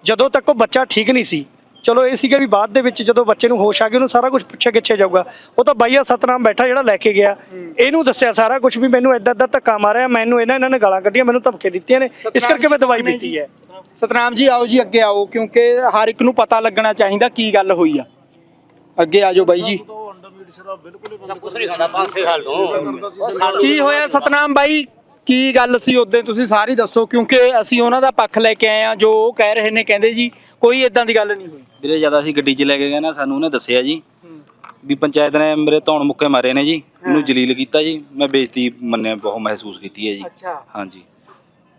ਜਦੋਂ ਤੱਕ ਉਹ ਬੱਚਾ ਠੀਕ ਨਹੀਂ ਸੀ ਚਲੋ ਇਹ ਸੀਗਾ ਵੀ ਬਾਅਦ ਦੇ ਵਿੱਚ ਜਦੋਂ ਬੱਚੇ ਨੂੰ ਹੋਸ਼ ਆ ਗਿਆ ਉਹਨੂੰ ਸਾਰਾ ਕੁਝ ਪੁੱਛਿਆ ਗਿੱਛਿਆ ਜਾਊਗਾ। ਉਹ ਤਾਂ ਬਾਈਆ ਸਤਨਾਮ ਬੈਠਾ ਜਿਹੜਾ ਲੈ ਕੇ ਗਿਆ। ਇਹਨੂੰ ਦੱਸਿਆ ਸਾਰਾ ਕੁਝ ਵੀ ਮੈਨੂੰ ਐਦਾਂ ਐਦਾਂ ਧੱਕਾ ਮਾਰਿਆ ਮੈਨੂੰ ਇਹਨਾਂ ਇਹਨਾਂ ਨੇ ਗਾਲਾਂ ਕੱਢੀਆਂ ਮੈਨੂੰ ਧਮਕੇ ਦਿੱਤੀਆਂ ਨੇ। ਇਸ ਕਰਕੇ ਮੈਂ ਦਵਾਈ ਪੀਤੀ ਹੈ। ਸਤਨਾਮ ਜੀ ਆਓ ਜੀ ਅੱਗੇ ਆਓ ਕਿਉਂਕਿ ਹਰ ਇੱਕ ਨੂੰ ਪਤਾ ਲੱਗਣਾ ਚਾਹੀਦਾ ਕੀ ਗੱਲ ਹੋਈ ਆ। ਅੱਗੇ ਆ ਜਾਓ ਬਾਈ ਜੀ। ਕੀ ਹੋਇਆ ਸਤਨਾਮ ਬਾਈ? ਕੀ ਗੱਲ ਸੀ ਉਦੋਂ? ਤੁਸੀਂ ਸਾਰੀ ਦੱਸੋ ਕਿਉਂਕਿ ਅਸੀਂ ਉਹਨਾਂ ਦਾ ਪੱਖ ਲੈ ਕੇ ਆਏ ਆ ਜੋ ਉਹ ਕਹਿ ਰਹੇ ਨੇ ਕਹਿੰਦੇ ਜੀ ਕੋਈ ਇਦਾਂ ਦੀ ਗੱਲ ਨਹੀਂ ਹੋਈ। ਵੀਰੇ ਜਦ ਅਸੀਂ ਗੱਡੀ 'ਚ ਲੈ ਕੇ ਗਏ ਨਾ ਸਾਨੂੰ ਉਹਨੇ ਦੱਸਿਆ ਜੀ ਵੀ ਪੰਚਾਇਤ ਨੇ ਮੇਰੇ ਧੌਣ ਮੁੱਕੇ ਮਾਰੇ ਨੇ ਜੀ ਮੈਨੂੰ ਜਲੀਲ ਕੀਤਾ ਜੀ। ਮੈਂ ਬੇਇੱਜ਼ਤੀ ਮੰਨਿਆ ਬਹੁਤ ਮਹਿਸੂਸ ਕੀਤੀ ਹੈ ਜੀ। ਅੱਛਾ। ਹਾਂਜੀ।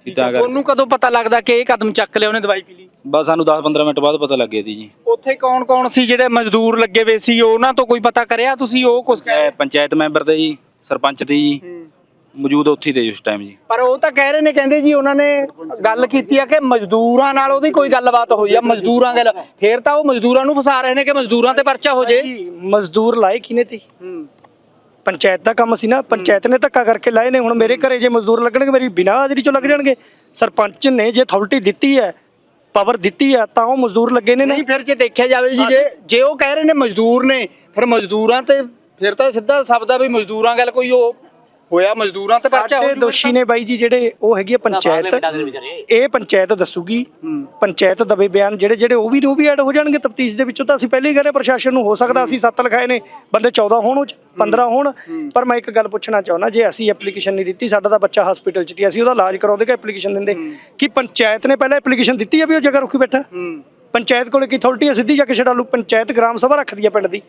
ਜਿੱਦਾਂ ਕਰ ਉਹਨੂੰ ਕਦੋਂ ਪਤਾ ਲੱਗਦਾ ਕਿ ਇਹ ਕਦਮ ਚੱਕ ਲਿਆ ਉਹਨੇ ਦਵਾਈ ਪੀ ਲਈ? ਬਸ ਸਾਨੂੰ 10-15 ਮਿੰਟ ਬਾਅਦ ਪਤਾ ਲੱਗਿਆ ਸੀ ਜੀ। ਉੱਥੇ ਕੌਣ ਕੌਣ ਸੀ ਜਿਹੜੇ ਮਜ਼ਦੂਰ ਲੱਗੇ ਹੋਏ ਸੀ? ਉਹਨਾਂ ਤੋਂ ਕੋਈ ਪਤਾ ਕਰਿਆ ਤੁਸੀਂ ਉਹ ਕੁਝ ਇਹ ਪੰਚਾਇਤ ਮੈਂਬਰ ਤੇ ਜੀ ਸਰਪੰਚ ਤੇ ਜੀ ਮੌਜੂਦ ਉੱਥੇ ਤੇ ਉਸ ਟਾਈਮ ਜੀ। ਪਰ ਉਹ ਤਾਂ ਕਹਿ ਰਹੇ ਨੇ ਕਹਿੰਦੇ ਜੀ ਉਹਨਾਂ ਨੇ ਗੱਲ ਕੀਤੀ ਆ ਕਿ ਮਜ਼ਦੂਰਾਂ ਨਾਲ ਉਹਦੀ ਕੋਈ ਗੱਲਬਾਤ ਹੋਈ ਆ ਮਜ਼ਦੂਰਾਂ ਗੱਲ ਫੇਰ ਤਾਂ ਉਹ ਮਜ਼ਦੂਰਾਂ ਨੂੰ ਫਸਾ ਰਹੇ ਨੇ ਕਿ ਮਜ਼ਦੂਰਾਂ ਤੇ ਪਰਚਾ ਹੋ ਜੇ। ਜੀ ਮਜ਼ਦੂਰ ਲਾਏ ਕਿਨੇ ਤੇ? ਪੰਚਾਇਤ ਦਾ ਕੰਮ ਸੀ ਨਾ ਪੰਚਾਇਤ ਨੇ ਧੱਕਾ ਕਰਕੇ ਲਾਏ ਨੇ। ਹੁਣ ਮੇਰੇ ਘਰੇ ਜੇ ਮਜ਼ਦੂਰ ਲੱਗਣਗੇ ਮੇਰੀ ਬਿਨਾਂ ਹਾਜ਼ਰੀ ਚੋਂ ਲੱਗ ਜਾਣਗੇ। ਸਰਪੰਚ ਨੇ ਜੇ ਅਥਾਰਟੀ ਦਿੱਤੀ ਹੈ ਪਾਵਰ ਦਿੱਤੀ ਆ ਤਾਂ ਉਹ ਮਜ਼ਦੂਰ ਲੱਗੇ ਨੇ ਨਾ। ਨਹੀਂ ਫਿਰ ਜੇ ਦੇਖਿਆ ਜਾਵੇ ਜੀ ਜੇ ਜੇ ਉਹ ਕਹਿ ਰਹੇ ਨੇ ਮਜ਼ਦੂਰ ਨੇ ਫਿਰ ਮਜ਼ਦੂਰਾਂ ਤੇ ਫਿਰ ਤਾਂ ਸਿੱਧਾ ਸ਼ਬਦ ਆ ਵੀ ਮਜ਼ਦੂਰਾਂ ਗੱਲ ਕੋਈ ਉਹ ਹੋਇਆ ਮਜ਼ਦੂਰਾਂ ਤੇ ਪਰਚਾ ਹੋ ਸਾਡੇ ਜੂਗਾ। ਦੋਸ਼ੀ ਨੇ ਬਾਈ ਜੀ ਜਿਹੜੇ ਉਹ ਹੈਗੀ ਆ ਪੰਚਾਇਤ। ਇਹ ਪੰਚਾਇਤ ਦੱਸੂਗੀ। ਪੰਚਾਇਤ ਦਵੇ ਬਿਆਨ ਜਿਹੜੇ ਜਿਹੜੇ ਉਹ ਵੀ ਉਹ ਵੀ ਐਡ ਹੋ ਜਾਣਗੇ ਤਫਤੀਸ਼ ਦੇ ਵਿੱਚੋਂ। ਤਾਂ ਅਸੀਂ ਪਹਿਲੇ ਹੀ ਕਹਿੰਦੇ ਪ੍ਰਸ਼ਾਸਨ ਨੂੰ ਹੋ ਸਕਦਾ ਅਸੀਂ 7 ਲਿਖਾਏ ਨੇ ਬੰਦੇ 14 ਹੋਣ ਉਹ 'ਚ 15 ਹੋਣ। ਪਰ ਮੈਂ ਇੱਕ ਗੱਲ ਪੁੱਛਣਾ ਚਾਹੁੰਦਾ ਜੇ ਅਸੀਂ ਐਪਲੀਕੇਸ਼ਨ ਨਹੀਂ ਦਿੱਤੀ ਸਾਡਾ ਤਾਂ ਬੱਚਾ ਹਸਪੀਟਲ 'ਚ ਸੀ ਅਸੀਂ ਉਹਦਾ ਇਲਾਜ ਕਰਾਉਂਦੇ ਕਿ ਐਪਲੀਕੇਸ਼ਨ ਦਿੰਦੇ? ਕਿ ਪੰਚਾਇਤ ਨੇ ਪਹਿਲਾਂ ਐਪਲੀਕੇਸ਼ਨ ਦਿੱਤੀ ਆ ਵੀ ਉਹ ਜਗ੍ਹਾ ਰੁਕੀ ਬੈਠਾ? ਪੰਚਾਇਤ ਕੋਲੇ ਕੀ ਅਥਾਰਟੀ ਹੈ ਸਿੱਧੀ ਜਾ ਕੇ ਛਡਾਲੂ ਪੰਚਾਇਤ ਗ੍ਰਾਮ ਸਭਾ ਰੱਖਦੀ ਆ ਪਿੰਡ ਦੀ।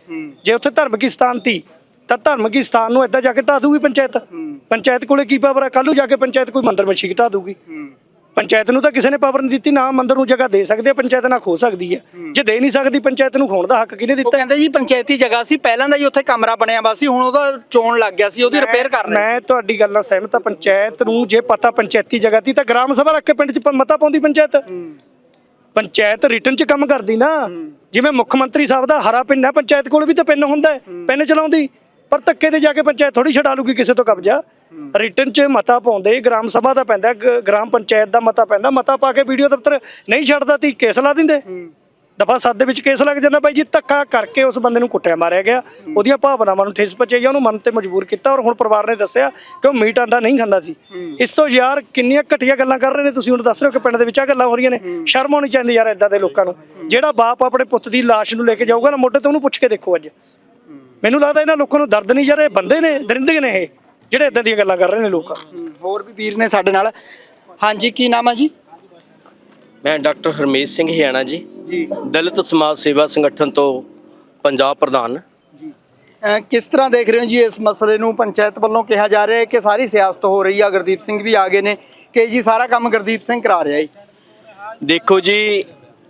ਜੇ ਉੱਥੇ ਧਰਮਕੀ ਸਥਾਨ ਤੀ ਤਾਂ ਧਰਮਕੀ ਸਥਾਨ ਨੂੰ ਏਦਾਂ ਜਾ ਕੇ ਢਾ ਦੂਗੀ ਪੰਚਾਇਤ? ਪੰਚਾਇਤ ਕੋਲੇ ਕੀ ਪਾਵਰ ਆ? ਕੱਲ ਨੂੰ ਜਾ ਕੇ ਪੰਚਾਇਤ ਕੋਈ ਮੰਦਰ ਮਛੀ ਢਾ ਦੂਗੀ ਪੰਚਾਇਤ ਨੂੰ ਤਾਂ ਕਿਸੇ ਨੇ ਪਾਵਰ ਨਹੀਂ ਦਿੱਤੀ ਨਾ ਮੰਦਰ ਨੂੰ ਜਗ੍ਹਾ ਦੇ ਸਕਦੇ ਆ ਪੰਚਾਇਤ ਨਾ ਖੋ ਸਕਦੀ ਹੈ। ਜੇ ਦੇ ਨਹੀਂ ਸਕਦੀ ਪੰਚਾਇਤ ਨੂੰ ਖੋਣ ਦਾ ਹੱਕ ਕਿਹਨੇ ਦਿੱਤਾ? ਕਹਿੰਦੇ ਜੀ ਪੰਚਾਇਤੀ ਜਗ੍ਹਾ ਸੀ ਪਹਿਲਾਂ ਦਾ ਜੀ ਉੱਥੇ ਕਮਰਾ ਬਣਿਆ ਵਾ ਸੀ ਹੁਣ ਉਹਦਾ ਚੋਣ ਲੱਗ ਗਿਆ ਸੀ ਉਹਦੀ ਰਿਪੇਅਰ ਕਰ ਰਹੇ ਮੈਂ ਤੁਹਾਡੀ ਗੱਲ ਨਾਲ ਸਹਿਮਤ ਹਾਂ ਪੰਚਾਇਤ ਨੂੰ ਜੇ ਪਤਾ ਪੰਚਾਇਤੀ ਜਗ੍ਹਾ ਤੀ ਤਾਂ ਗ੍ਰਾਮ ਸਭਾ ਰੱਖ ਕੇ ਪਿੰਡ 'ਚ ਮਤਾ ਪਾਉਂਦੀ ਪੰਚਾਇਤ। ਪੰਚਾਇਤ ਰਿਟਰਨ 'ਚ ਕੰਮ ਕਰਦੀ ਨਾ। ਜਿਵੇਂ ਮੁੱਖ ਮੰਤਰੀ ਸਾਹਿਬ ਦਾ ਹਰਾ ਪਿੰਨ ਹੈ ਪੰਚਾਇਤ ਕੋਲ ਵੀ ਤਾਂ ਪਿੰਨ ਹੁੰਦਾ ਹੈ, ਪਿੰਨ ਚਲਾਉਂਦੀ। ਪਰ ਧੱਕੇ ਤੇ ਜਾ ਕੇ ਪੰਚਾਇਤ ਥੋੜੀ ਛਡਾ ਲੂਗੀ, ਕਿਸੇ ਤੋਂ ਕਬਜ਼ਾ। ਰਿਟਰਨ 'ਚ ਮਤਾ ਪਾਉਂਦੇ, ਗ੍ਰਾਮ ਸਭਾ ਦਾ ਪੈਂਦਾ ਗ੍ਰਾਮ ਪੰਚਾਇਤ ਦਾ ਮਤਾ ਪੈਂਦਾ, ਮਤਾ ਪਾ ਕੇ ਵੀਡੀਓ ਦਫ਼ਤਰ ਨਹੀਂ ਛੱਡਦਾ ਤੀ ਕੇਸ ਲਾ ਦਿੰਦੇ। ਦਫਾ ਸੱਤ ਦੇ ਵਿੱਚ ਕੇਸ ਲੱਗ ਜਾਂਦਾ ਬਾਈ ਜੀ, ਧੱਕਾ ਕਰਕੇ ਉਸ ਬੰਦੇ ਨੂੰ ਕੁੱਟਿਆ, ਮਾਰਿਆ ਗਿਆ। ਉਹਦੀਆਂ ਭਾਵਨਾਵਾਂ ਨੂੰ ਠੇਸ ਪਹੁੰਚਾਈ ਉਹਨੂੰ ਮਨ ਤੇ ਮਜਬੂਰ ਕੀਤਾ ਔਰ ਹੁਣ ਪਰਿਵਾਰ ਨੇ ਦੱਸਿਆ ਕਿ ਉਹ ਮੀਟ ਆਂਡਾ ਨਹੀਂ ਖਾਂਦਾ ਸੀ। ਇਸ ਤੋਂ ਯਾਰ ਕਿੰਨੀਆਂ ਘਟੀਆਂ ਗੱਲਾਂ ਕਰ ਰਹੇ ਨੇ ਤੁਸੀਂ, ਹੁਣ ਦੱਸ ਰਹੇ ਹੋ ਕਿ ਪਿੰਡ ਦੇ ਵਿੱਚ ਆ ਗੱਲਾਂ ਹੋ ਰਹੀਆਂ ਨੇ। ਸ਼ਰਮ ਆਉਣੀ ਚਾਹੀਦੀ ਯਾਰ ਇਦਾਂ ਦੇ ਲੋਕਾਂ ਨੂੰ। ਜਿਹੜਾ ਬਾਪ ਆਪਣੇ ਪੁੱਤ ਦੀ ਲਾਸ਼ ਨੂੰ ਲੈ ਕੇ ਜਾਊਗਾ ਨਾ ਮੋਢੇ ਤੇ, ਉਹਨੂੰ ਪੁੱਛ ਕੇ ਦੇਖੋ ਅੱਜ। ਮੈਨੂੰ ਲੱਗਦਾ ਇਹਨਾਂ ਲੋਕਾਂ ਨੂੰ ਦਰਦ ਨਹੀਂ ਯਾਰ ਇਹ ਬੰਦੇ ਨੇ ਦਰਿੰਦੇ ਨੇ ਇਹ ਜਿਹੜੇ ਇਦਾਂ ਦੀਆਂ ਗੱਲਾਂ ਕਰ ਰਹੇ ਨੇ ਲੋਕ। ਹੋਰ ਵੀ ਵੀਰ ਨੇ ਸਾਡੇ ਨਾਲ। ਹਾਂਜੀ ਕੀ ਨਾਮ ਆ ਜੀ? ਮੈਂ ਡਾਕਟਰ ਹਰਮੇਸ਼ ਸਿੰਘ ਹਿਆਣਾ ਜੀ। ਜੀ। ਦਲਿਤ ਸਮਾਜ ਸੇਵਾ ਸੰਗਠਨ ਤੋਂ ਪੰਜਾਬ ਪ੍ਰਧਾਨ। ਕਿਸ ਤਰ੍ਹਾਂ ਦੇਖ ਰਹੇ ਹੋ ਜੀ ਇਸ ਮਸਲੇ ਨੂੰ? ਪੰਚਾਇਤ ਵੱਲੋਂ ਕਿਹਾ ਜਾ ਰਿਹਾ ਹੈ ਕਿ ਸਾਰੀ ਸਿਆਸਤ ਹੋ ਰਹੀ ਆ। ਗੁਰਦੀਪ ਸਿੰਘ ਵੀ ਆ ਗਏ ਨੇ ਕਿ ਜੀ ਸਾਰਾ ਕੰਮ ਗੁਰਦੀਪ ਸਿੰਘ ਕਰਾ ਰਿਹਾ ਹੈ। ਦੇਖੋ ਜੀ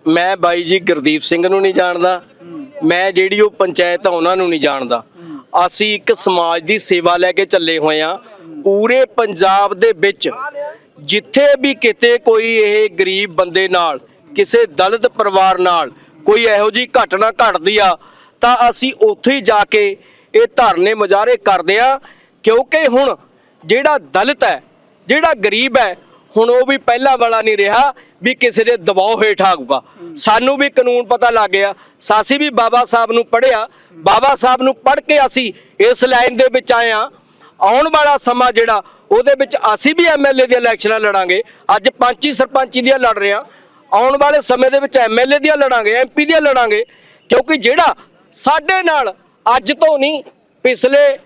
ਮੈਂ ਬਾਈ ਜੀ ਗੁਰਦੀਪ ਸਿੰਘ ਨੂੰ ਨਹੀਂ ਜਾਣਦਾ। ਮੈਂ ਜਿਹੜੀ ਉਹ ਪੰਚਾਇਤ ਆ, ਉਹਨਾਂ ਨੂੰ ਨਹੀਂ ਜਾਣਦਾ। ਅਸੀਂ ਇੱਕ ਸਮਾਜ ਦੀ ਸੇਵਾ ਲੈ ਕੇ ਚੱਲੇ ਹੋਏ ਆ। ਪੂਰੇ ਪੰਜਾਬ ਦੇ ਵਿੱਚ ਜਿੱਥੇ ਵੀ ਕਿਤੇ ਕੋਈ ਇਹ ਗਰੀਬ ਬੰਦੇ ਨਾਲ, ਕਿਸੇ ਦਲਿਤ ਪਰਿਵਾਰ ਨਾਲ ਕੋਈ ਇਹੋ ਜੀ ਘਟਨਾ ਘਟਦੀ ਆ, ਤਾਂ ਅਸੀਂ ਉੱਥੇ ਹੀ ਜਾ ਕੇ ਇਹ ਧਰਨੇ ਮੁਜ਼ਾਹਰੇ ਕਰਦੇ ਆ। ਕਿਉਂਕਿ ਹੁਣ ਜਿਹੜਾ ਦਲਿਤ ਹੈ, ਜਿਹੜਾ ਗਰੀਬ ਹੈ ਹੁਣ ਉਹ ਵੀ ਪਹਿਲਾਂ ਵਾਲਾ ਨਹੀਂ ਰਿਹਾ ਵੀ ਕਿਸੇ ਦੇ ਦਬਾਅ ਹੇਠ ਆਊਗਾ। ਸਾਨੂੰ ਵੀ ਕਾਨੂੰਨ ਪਤਾ ਲੱਗ ਗਿਆ। ਸਾਸੀ ਵੀ ਬਾਬਾ ਸਾਹਿਬ ਨੂੰ ਪੜ੍ਹਿਆ। ਬਾਬਾ ਸਾਹਿਬ ਨੂੰ ਪੜ੍ਹ ਕੇ ਅਸੀਂ ਇਸ ਲਾਈਨ ਦੇ ਵਿੱਚ ਆਏ ਆ ਆਉਣ ਵਾਲਾ ਸਮਾਂ ਜਿਹੜਾ, ਉਹਦੇ ਵਿੱਚ ਅਸੀਂ ਵੀ ਐਮਐਲਏ ਦੀਆਂ ਇਲੈਕਸ਼ਨਾਂ ਲੜਾਂਗੇ। ਅੱਜ ਪੰਚੀ ਸਰਪੰਚੀ ਦੀਆਂ ਲੜ ਰਹੇ ਆ ਆਉਣ ਵਾਲੇ ਸਮੇਂ ਦੇ ਵਿੱਚ ਐਮਐਲਏ ਦੀਆਂ ਲੜਾਂਗੇ ਐਮਪੀ ਦੀਆਂ ਲੜਾਂਗੇ। ਕਿਉਂਕਿ ਜਿਹੜਾ ਸਾਡੇ ਨਾਲ ਅੱਜ ਤੋਂ ਨਹੀਂ, ਪਿਛਲੇ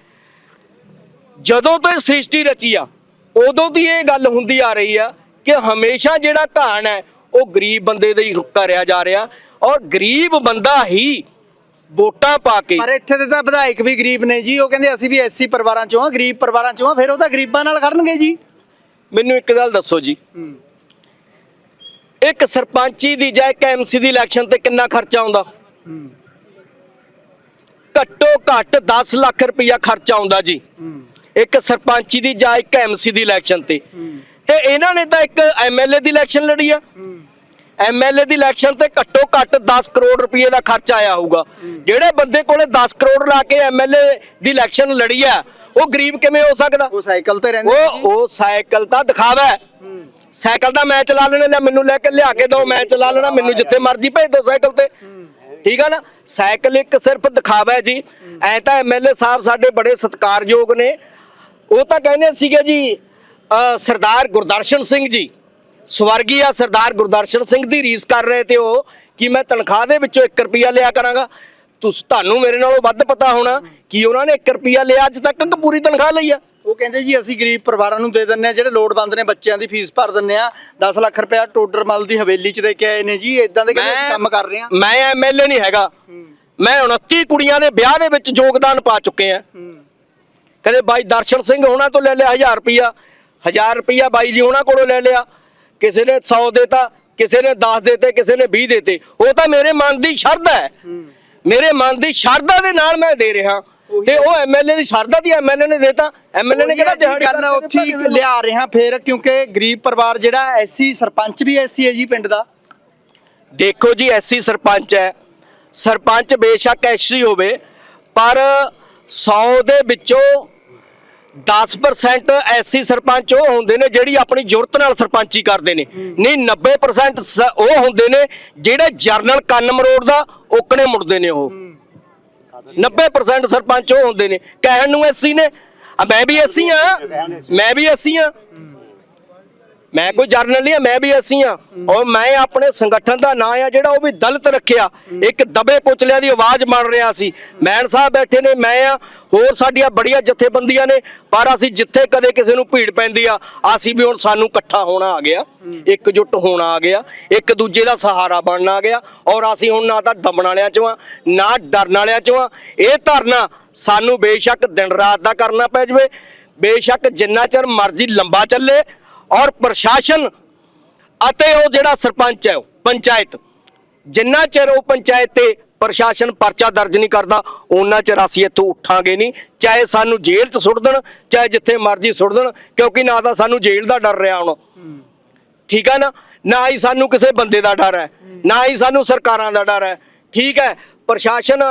ਜਦੋਂ ਤੋਂ ਸ੍ਰਿਸ਼ਟੀ ਰਚੀ ਆ ਉਦੋਂ ਦੀ ਇਹ ਗੱਲ ਹੁੰਦੀ ਆ ਰਹੀ ਆ ਕਿ ਹਮੇਸ਼ਾ ਜਿਹੜਾ ਘਾਣ ਹੈ ਉਹ ਗਰੀਬ ਬੰਦੇ ਦਾ ਹੀ ਕਰਿਆ ਜਾ ਰਿਹਾ ਔਰ ਗਰੀਬ ਬੰਦਾ ਹੀ ਵੋਟਾਂ ਪਾ ਕੇ ਪਰ ਇੱਥੇ ਦੇ ਤਾਂ ਵਿਧਾਇਕ ਵੀ ਗਰੀਬ ਨੇ ਜੀ ਉਹ ਕਹਿੰਦੇ ਅਸੀਂ ਵੀ ਐਸਸੀ ਪਰਿਵਾਰਾਂ ਚੋਂ ਆ ਗਰੀਬ ਪਰਿਵਾਰਾਂ ਚੋਂ ਆ ਫਿਰ ਉਹ ਤਾਂ ਗਰੀਬਾਂ ਨਾਲ ਖੜਨਗੇ ਜੀ। ਮੈਨੂੰ ਇੱਕ ਗੱਲ ਦੱਸੋ ਜੀ। ਇੱਕ ਸਰਪੰਚੀ ਦੀ ਜਾਂ ਇੱਕ ਐਮਸੀ ਦੀ ਇਲੈਕਸ਼ਨ ਤੇ ਕਿੰਨਾ ਖਰਚਾ ਆਉਂਦਾ? ਘੱਟੋ ਘੱਟ 10 ਲੱਖ ਰੁਪਇਆ ਖਰਚਾ ਆਉਂਦਾ ਜੀ। ਇੱਕ ਸਰਪੰਚੀ ਦੀ ਜਾਂ ਇੱਕ ਐਮਸੀ ਦੀ ਇਲੈਕਸ਼ਨ ਤੇ। ਤੇ ਇਹਨਾਂ ਨੇ ਤਾਂ ਇੱਕ ਐਮਐਲਏ ਦੀ ਇਲੈਕਸ਼ਨ ਲੜੀ ਆ। ਐਮਐਲਏ ਦੀ ਇਲੈਕਸ਼ਨ ਤੇ ਘੱਟੋ ਘੱਟ 10 ਕਰੋੜ ਰੁਪਏ ਦਾ ਖਰਚਾ ਆਇਆ ਹੋਊਗਾ। ਜਿਹੜੇ ਬੰਦੇ ਕੋਲੇ 10 ਕਰੋੜ ਲਾ ਕੇ ਐਮਐਲਏ ਦੀ ਇਲੈਕਸ਼ਨ ਲੜੀ ਆ ਉਹ ਗਰੀਬ ਕਿਵੇਂ ਹੋ ਸਕਦਾ? ਉਹ ਸਾਈਕਲ ਤੇ ਰਹਿੰਦੇ ਉਹ ਉਹ ਸਾਈਕਲ ਤਾਂ ਦਿਖਾਵਾ। ਸਾਈਕਲ ਦਾ ਮੈਂ ਚਲਾ ਲੈਣਾ ਲੈ ਮੈਨੂੰ ਲੈ ਕੇ ਲਿਆ ਕੇ ਦਿਓ ਮੈਂ ਚਲਾ ਲੈਣਾ ਮੈਨੂੰ ਜਿੱਥੇ ਮਰਜ਼ੀ ਭੇਜ ਦਿਓ ਸਾਈਕਲ ਤੇ। ਠੀਕ ਆ ਨਾ? ਸਾਈਕਲ ਇੱਕ ਸਿਰਫ ਦਿਖਾਵਾ ਜੀ। ਐ ਤਾਂ ਐਮਐਲਏ ਸਾਹਿਬ ਸਾਡੇ ਬੜੇ ਸਤਿਕਾਰਯੋਗ ਨੇ। ਉਹ ਤਾਂ ਕਹਿੰਦੇ ਸੀਗੇ ਜੀ ਸਰਦਾਰ ਗੁਰਦਰਸ਼ਨ ਸਿੰਘ ਜੀ ਸਵਰਗੀ ਆ ਸਰਦਾਰ ਗੁਰਦਰਸ਼ਨ ਸਿੰਘ ਦੀ ਰੀਸ ਕਰ ਰਹੇ ਤੇ ਉਹ ਕਿ ਮੈਂ ਤਨਖਾਹ ਦੇ ਵਿੱਚੋਂ 1 ਰੁਪਿਆ ਲਿਆ ਕਰਾਂਗਾ। ਤੁਸੀਂ ਤੁਹਾਨੂੰ ਮੇਰੇ ਨਾਲੋਂ ਵੱਧ ਪਤਾ ਹੋਣਾ ਕਿ ਉਹਨਾਂ ਨੇ 1 ਰੁਪਿਆ ਲਿਆ ਅੱਜ ਤੱਕ ਕਿ ਪੂਰੀ ਤਨਖਾਹ ਲਈ ਆ। ਉਹ ਕਹਿੰਦੇ ਜੀ ਅਸੀਂ ਗਰੀਬ ਪਰਿਵਾਰਾਂ ਨੂੰ ਦੇ ਦਿੰਨੇ ਆ ਜਿਹੜੇ ਲੋੜਵੰਦ ਨੇ ਬੱਚਿਆਂ ਦੀ ਫੀਸ ਭਰ ਦਿੰਨੇ ਆ 10 ਲੱਖ ਰੁਪਇਆ ਟੋਡਰਮਲ ਦੀ ਹਵੇਲੀ ਚ ਦੇ ਕੇ ਆਏ ਨੇ ਜੀ ਇਦਾਂ ਦੇ ਕਹਿੰਦੇ ਅਸੀਂ ਕੰਮ ਕਰ ਰਹੇ ਆ ਮੈਂ ਐਮਐਲਏ ਨਹੀਂ ਹੈਗਾ। ਮੈਂ 29 ਕੁੜੀਆਂ ਦੇ ਵਿਆਹ ਦੇ ਵਿੱਚ ਯੋਗਦਾਨ ਪਾ ਚੁੱਕੇ ਆ ਕਦੇ ਬਾਈ ਦਰਸ਼ਨ ਸਿੰਘ ਉਹਨਾਂ ਤੋਂ ਲੈ ਲਿਆ 1000 ਰੁਪਿਆ 1000 ਰੁਪਿਆ ਬਾਈ ਜੀ ਉਹਨਾਂ ਕੋਲੋਂ ਲੈ ਲਿਆ। ਕਿਸੇ ਨੇ 100 ਦੇਤਾ ਕਿਸੇ ਨੇ 10 ਦੇਤੇ ਕਿਸੇ ਨੇ 20 ਦੇਤੇ। ਉਹ ਤਾਂ ਮੇਰੇ ਮਨ ਦੀ ਸ਼ਰਧਾ ਹੈ। ਮੇਰੇ ਮਨ ਦੀ ਸ਼ਰਧਾ ਦੇ ਨਾਲ ਮੈਂ ਦੇ ਰਿਹਾ। ਤੇ ਉਹ ਐਮਐਲਏ ਦੀ ਸ਼ਰਧਾ ਦੀ ਐਮਐਲਏ ਨੇ ਦੇਤਾ। ਐਮਐਲਏ ਨੇ ਕਿਹੜਾ ਦਿਹਾੜੀ ਗੱਲ ਉੱਥੇ ਲਿਆ ਰਹੇ ਫੇਰ ਕਿਉਂਕਿ ਗਰੀਬ ਪਰਿਵਾਰ ਜਿਹੜਾ ਐਸਸੀ ਸਰਪੰਚ ਵੀ ਐਸਸੀ ਹੈ ਜੀ ਪਿੰਡ ਦਾ। ਦੇਖੋ ਜੀ ਐਸੀ ਸਰਪੰਚ ਹੈ। ਸਰਪੰਚ ਬੇਸ਼ੱਕ ਐਸੀ ਹੋਵੇ ਪਰ 100 ਦੇ ਵਿੱਚੋਂ 10% ਐਸੀ ਸਰਪੰਚ ਉਹ ਹੁੰਦੇ ਨੇ ਜਿਹੜੀ ਆਪਣੀ ਜ਼ਰੂਰਤ ਨਾਲ ਸਰਪੰਚੀ ਕਰਦੇ ਨੇ। ਨਹੀਂ 90% ਉਹ ਹੁੰਦੇ ਨੇ ਜਿਹੜੇ ਜਰਨਲ ਕੰਨ ਮਰੋੜ ਦਾ, ਓਕਣੇ ਮੁੜਦੇ ਨੇ ਉਹ। 90% ਸਰਪੰਚ ਉਹ ਹੁੰਦੇ ਨੇ। ਕਹਿਣ ਨੂੰ ਐਸੀ ਨੇ। ਮੈਂ ਵੀ ਐਸੀ ਆ ਮੈਂ ਵੀ ਐਸੀ ਆ ਮੈਂ ਕੋਈ ਜਰਨਲ ਨਹੀਂ ਆ, ਮੈਂ ਵੀ ਅਸੀਂ ਆ। ਔਰ ਮੈਂ ਆਪਣੇ ਸੰਗਠਨ ਦਾ ਨਾਂ ਆ ਜਿਹੜਾ ਉਹ ਵੀ ਦਲਿਤ ਰੱਖਿਆ। ਇੱਕ ਦਬੇ ਕੁਚਲਿਆਂ ਦੀ ਆਵਾਜ਼ ਬਣ ਰਿਹਾ ਸੀ। ਮੈਨ ਸਾਹਿਬ ਬੈਠੇ ਨੇ, ਮੈਂ ਆ। ਹੋਰ ਸਾਡੀਆਂ ਬੜੀਆਂ ਜਥੇਬੰਦੀਆਂ ਨੇ, ਪਰ ਅਸੀਂ ਜਿੱਥੇ ਕਦੇ ਕਿਸੇ ਨੂੰ ਭੀੜ ਪੈਂਦੀ ਆ, ਅਸੀਂ ਵੀ ਹੁਣ ਸਾਨੂੰ ਇਕੱਠਾ ਹੋਣਾ ਆ ਗਿਆ। ਇਕਜੁੱਟ ਹੋਣਾ ਆ ਗਿਆ। ਇੱਕ ਦੂਜੇ ਦਾ ਸਹਾਰਾ ਬਣਨਾ ਆ ਗਿਆ। ਔਰ ਅਸੀਂ ਹੁਣ ਨਾ ਤਾਂ ਦਮਣ ਵਾਲਿਆਂ ਚੋਂ ਆ, ਨਾ ਡਰਨ ਵਾਲਿਆਂ ਚੋਂ ਆ। ਇਹ ਧਰਨਾ ਸਾਨੂੰ ਬੇਸ਼ੱਕ ਦਿਨ ਰਾਤ ਦਾ ਕਰਨਾ ਪੈ ਜਾਵੇ। ਬੇਸ਼ੱਕ ਜਿੰਨਾ ਚਿਰ ਮਰਜ਼ੀ ਲੰਬਾ ਚੱਲੇ ਔਰ ਪ੍ਰਸ਼ਾਸਨ ਅਤੇ ਉਹ ਜਿਹੜਾ ਸਰਪੰਚ ਹੈ, ਉਹ ਪੰਚਾਇਤ, ਜਿੰਨਾ ਚਿਰ ਉਹ ਪੰਚਾਇਤ ਤੇ ਪ੍ਰਸ਼ਾਸਨ ਪਰਚਾ ਦਰਜ ਨਹੀਂ ਕਰਦਾ ਉਹਨਾਂ ਚਿਰ ਅਸੀਂ ਇੱਥੋਂ ਉੱਠਾਂਗੇ ਨਹੀਂ। ਚਾਹੇ ਸਾਨੂੰ ਜੇਲ੍ਹ 'ਚ ਸੁੱਟ ਦੇਣ, ਚਾਹੇ ਜਿੱਥੇ ਮਰਜ਼ੀ ਸੁੱਟ ਦੇਣ, ਕਿਉਂਕਿ ਨਾ ਤਾਂ ਸਾਨੂੰ ਜੇਲ੍ਹ ਦਾ ਡਰ ਰਿਹਾ ਹੁਣ। ਠੀਕ ਹੈ ਨਾ? ਨਾ ਹੀ ਸਾਨੂੰ ਕਿਸੇ ਬੰਦੇ ਦਾ ਡਰ ਹੈ, ਨਾ ਹੀ ਸਾਨੂੰ ਸਰਕਾਰਾਂ ਦਾ ਡਰ ਹੈ। ਠੀਕ ਹੈ, ਪ੍ਰਸ਼ਾਸਨ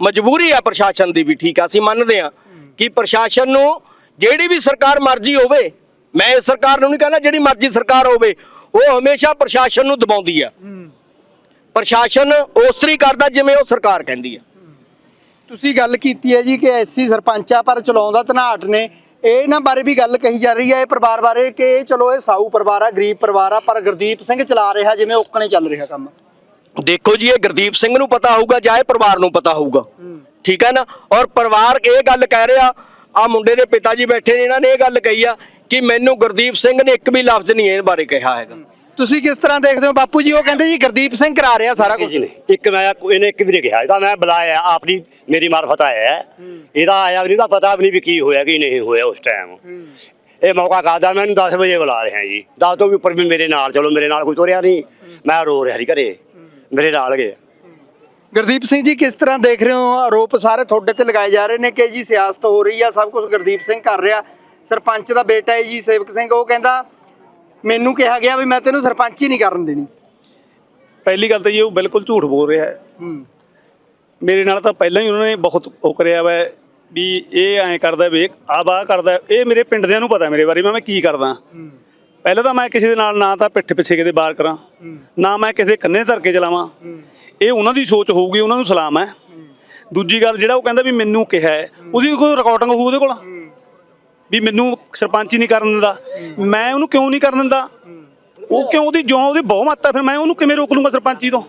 ਮਜਬੂਰੀ ਹੈ ਪ੍ਰਸ਼ਾਸਨ ਦੀ ਵੀ, ਠੀਕ ਆ? ਅਸੀਂ ਮੰਨਦੇ ਆ ਕਿ ਪ੍ਰਸ਼ਾਸਨ ਨੂੰ ਜਿਹੜੀ ਵੀ ਸਰਕਾਰ ਮਰਜ਼ੀ ਹੋਵੇ ਮੈਂ ਇਸ ਸਰਕਾਰ ਨੂੰ ਨਹੀਂ ਕਹਿੰਦਾ ਜਿਹੜੀ ਮਰਜ਼ੀ ਸਰਕਾਰ ਹੋਵੇ ਉਹ ਹਮੇਸ਼ਾ ਪ੍ਰਸ਼ਾਸਨ ਨੂੰ ਦਬਾਉਂਦੀ ਆ। ਪ੍ਰਸ਼ਾਸਨ ਉਸ ਤਰੀ ਕਰਦਾ ਜਿਵੇਂ ਉਹ ਸਰਕਾਰ ਕਹਿੰਦੀ ਆ। ਤੁਸੀਂ ਗੱਲ ਕੀਤੀ ਹੈ ਜੀ ਕਿ ਐਸੀ ਸਰਪੰਚ ਆ ਪਰ ਚਲਾਉਂਦਾ ਧਨਾਟ ਨੇ। ਇਹ ਇਹਨਾਂ ਬਾਰੇ ਵੀ ਗੱਲ ਕਹੀ ਜਾ ਰਹੀ ਹੈ ਇਹ ਪਰਿਵਾਰ ਬਾਰੇ ਕਿ ਚਲੋ ਇਹ ਸਾਊ ਪਰਿਵਾਰ ਆ ਗਰੀਬ ਪਰਿਵਾਰ ਆ ਪਰ ਗੁਰਦੀਪ ਸਿੰਘ ਚਲਾ ਰਿਹਾ ਜਿਵੇਂ ਓਕਣੇ ਚੱਲ ਰਿਹਾ ਕੰਮ। ਦੇਖੋ ਜੀ ਇਹ ਗੁਰਦੀਪ ਸਿੰਘ ਨੂੰ ਪਤਾ ਹੋਊਗਾ ਜਾਂ ਇਹ ਪਰਿਵਾਰ ਨੂੰ ਪਤਾ ਹੋਊਗਾ। ਠੀਕ ਹੈ ਨਾ? ਔਰ ਪਰਿਵਾਰ ਇਹ ਗੱਲ ਕਹਿ ਰਿਹਾ ਆ ਮੁੰਡੇ ਦੇ ਪਿਤਾ ਜੀ ਬੈਠੇ ਨੇ ਇਹਨਾਂ ਨੇ ਇਹ ਗੱਲ ਕਹੀ ਆ ਕਿ ਮੈਨੂੰ ਗੁਰਦੀਪ ਸਿੰਘ ਨੇ ਇੱਕ ਵੀ ਲਫ਼ਜ਼ ਨਹੀਂ ਇਹ ਬਾਰੇ ਕਿਹਾ ਹੈਗਾ। ਤੁਸੀਂ ਕਿਸ ਤਰ੍ਹਾਂ ਦੇਖਦੇ ਹੋ? ਬਾਪੂ ਜੀ ਉਹ ਕਹਿੰਦੇ ਜੀ ਗੁਰਦੀਪ ਸਿੰਘ ਕਰਾ ਰਿਹਾ ਸਾਰਾ ਕੁਝ ਜੀ ਨੇ। ਇੱਕ ਮੈਂ ਇਹਨੇ ਇੱਕ ਵੀ ਨਹੀਂ ਕਿਹਾ। ਇਹਦਾ ਮੈਂ ਬੁਲਾਇਆ ਆਪਣੀ ਮੇਰੀ ਮਾਰਫਤ ਆਇਆ ਹੈ। ਇਹਦਾ ਆਇਆ ਵੀ ਨਹੀਂ ਦਾ ਪਤਾ ਵੀ ਨਹੀਂ ਵੀ ਕੀ ਹੋਇਆ ਕੀ ਨਹੀਂ ਹੋਇਆ ਉਸ ਟਾਈਮ ਇਹ ਮੌਕਾ ਕਾਦਾ ਮੈਨੂੰ 10 ਵਜੇ ਬੁਲਾ ਰਿਹਾ ਜੀ। 10 ਤੋਂ ਵੀ ਉੱਪਰ ਵੀ ਮੇਰੇ ਨਾਲ ਚਲੋ ਮੇਰੇ ਨਾਲ ਕੋਈ ਤੁਰਿਆ ਨਹੀਂ। ਮੈਂ ਰੋ ਰਿਹਾ ਸੀ ਘਰੇ। ਮੇਰੇ ਨਾਲ ਗਏ। ਗੁਰਦੀਪ ਸਿੰਘ ਜੀ ਕਿਸ ਤਰ੍ਹਾਂ ਦੇਖ ਰਹੇ ਹੋ? ਆਰੋਪ ਸਾਰੇ ਤੁਹਾਡੇ ਤੇ ਲਗਾਏ ਜਾ ਰਹੇ ਨੇ ਕਿ ਜੀ ਸਿਆਸਤ ਹੋ ਰਹੀ ਆ ਸਭ ਕੁਝ ਗੁਰਦੀਪ ਸਿੰਘ ਕਰ ਰਿਹਾ। ਸਰਪੰਚ ਦਾ ਬੇਟਾ ਹੈ ਜੀ ਸੇਵਕ ਸਿੰਘ ਉਹ ਕਹਿੰਦਾ ਮੈਨੂੰ ਕਿਹਾ ਗਿਆ ਵੀ ਮੈਂ ਤੈਨੂੰ ਸਰਪੰਚ ਹੀ ਨਹੀਂ ਕਰਨ ਦੇਣੀ। ਪਹਿਲੀ ਗੱਲ ਤਾਂ ਇਹ ਉਹ ਬਿਲਕੁਲ ਝੂਠ ਬੋਲ ਰਿਹਾ ਹੈ। ਹੂੰ। ਮੇਰੇ ਨਾਲ ਤਾਂ ਪਹਿਲਾਂ ਹੀ ਉਹਨਾਂ ਨੇ ਬਹੁਤ ਉਹ ਕਰਿਆ ਵਾ ਵੀ ਇਹ ਐਂ ਕਰਦਾ ਵੇ ਆ ਬਾਹ ਕਰਦਾ। ਇਹ ਮੇਰੇ ਪਿੰਡ ਦਿਆਂ ਨੂੰ ਪਤਾ ਮੇਰੇ ਬਾਰੇ ਮੈਂ ਮੈਂ ਕੀ ਕਰਦਾ। ਪਹਿਲਾਂ ਤਾਂ ਮੈਂ ਕਿਸੇ ਦੇ ਨਾਲ ਨਾ ਤਾਂ ਪਿੱਠ ਪਿੱਛੇ ਕਿਤੇ ਬਾਰ ਕਰਾਂ ਨਾ ਮੈਂ ਕਿਸੇ ਕੰਨੇ ਧਰ ਕੇ ਚਲਾਵਾਂ ਇਹ ਉਹਨਾਂ ਦੀ ਸੋਚ ਹੋਊਗੀ ਉਹਨਾਂ ਨੂੰ ਸਲਾਮ ਹੈ। ਦੂਜੀ ਗੱਲ ਜਿਹੜਾ ਉਹ ਕਹਿੰਦਾ ਵੀ ਮੈਨੂੰ ਕਿਹਾ ਉਹਦੀ ਕੋਈ ਰਿਕਾਰਡਿੰਗ ਹੋਊ ਉਹਦੇ ਕੋਲ? ਵੀ ਮੈਨੂੰ ਸਰਪੰਚ ਹੀ ਨਹੀਂ ਕਰਨ ਦਿੰਦਾ। ਮੈਂ ਉਹਨੂੰ ਕਿਉਂ ਨਹੀਂ ਕਰਨ ਦਿੰਦਾ? ਉਹ ਕਿਉਂ ਉਹਦੀ ਜੋ ਉਹਦੀ ਬਹੁਮਤ ਹੈ ਫਿਰ ਮੈਂ ਉਹਨੂੰ ਕਿਵੇਂ ਰੋਕ ਲੂੰਗਾ ਸਰਪੰਚੀ ਤੋਂ?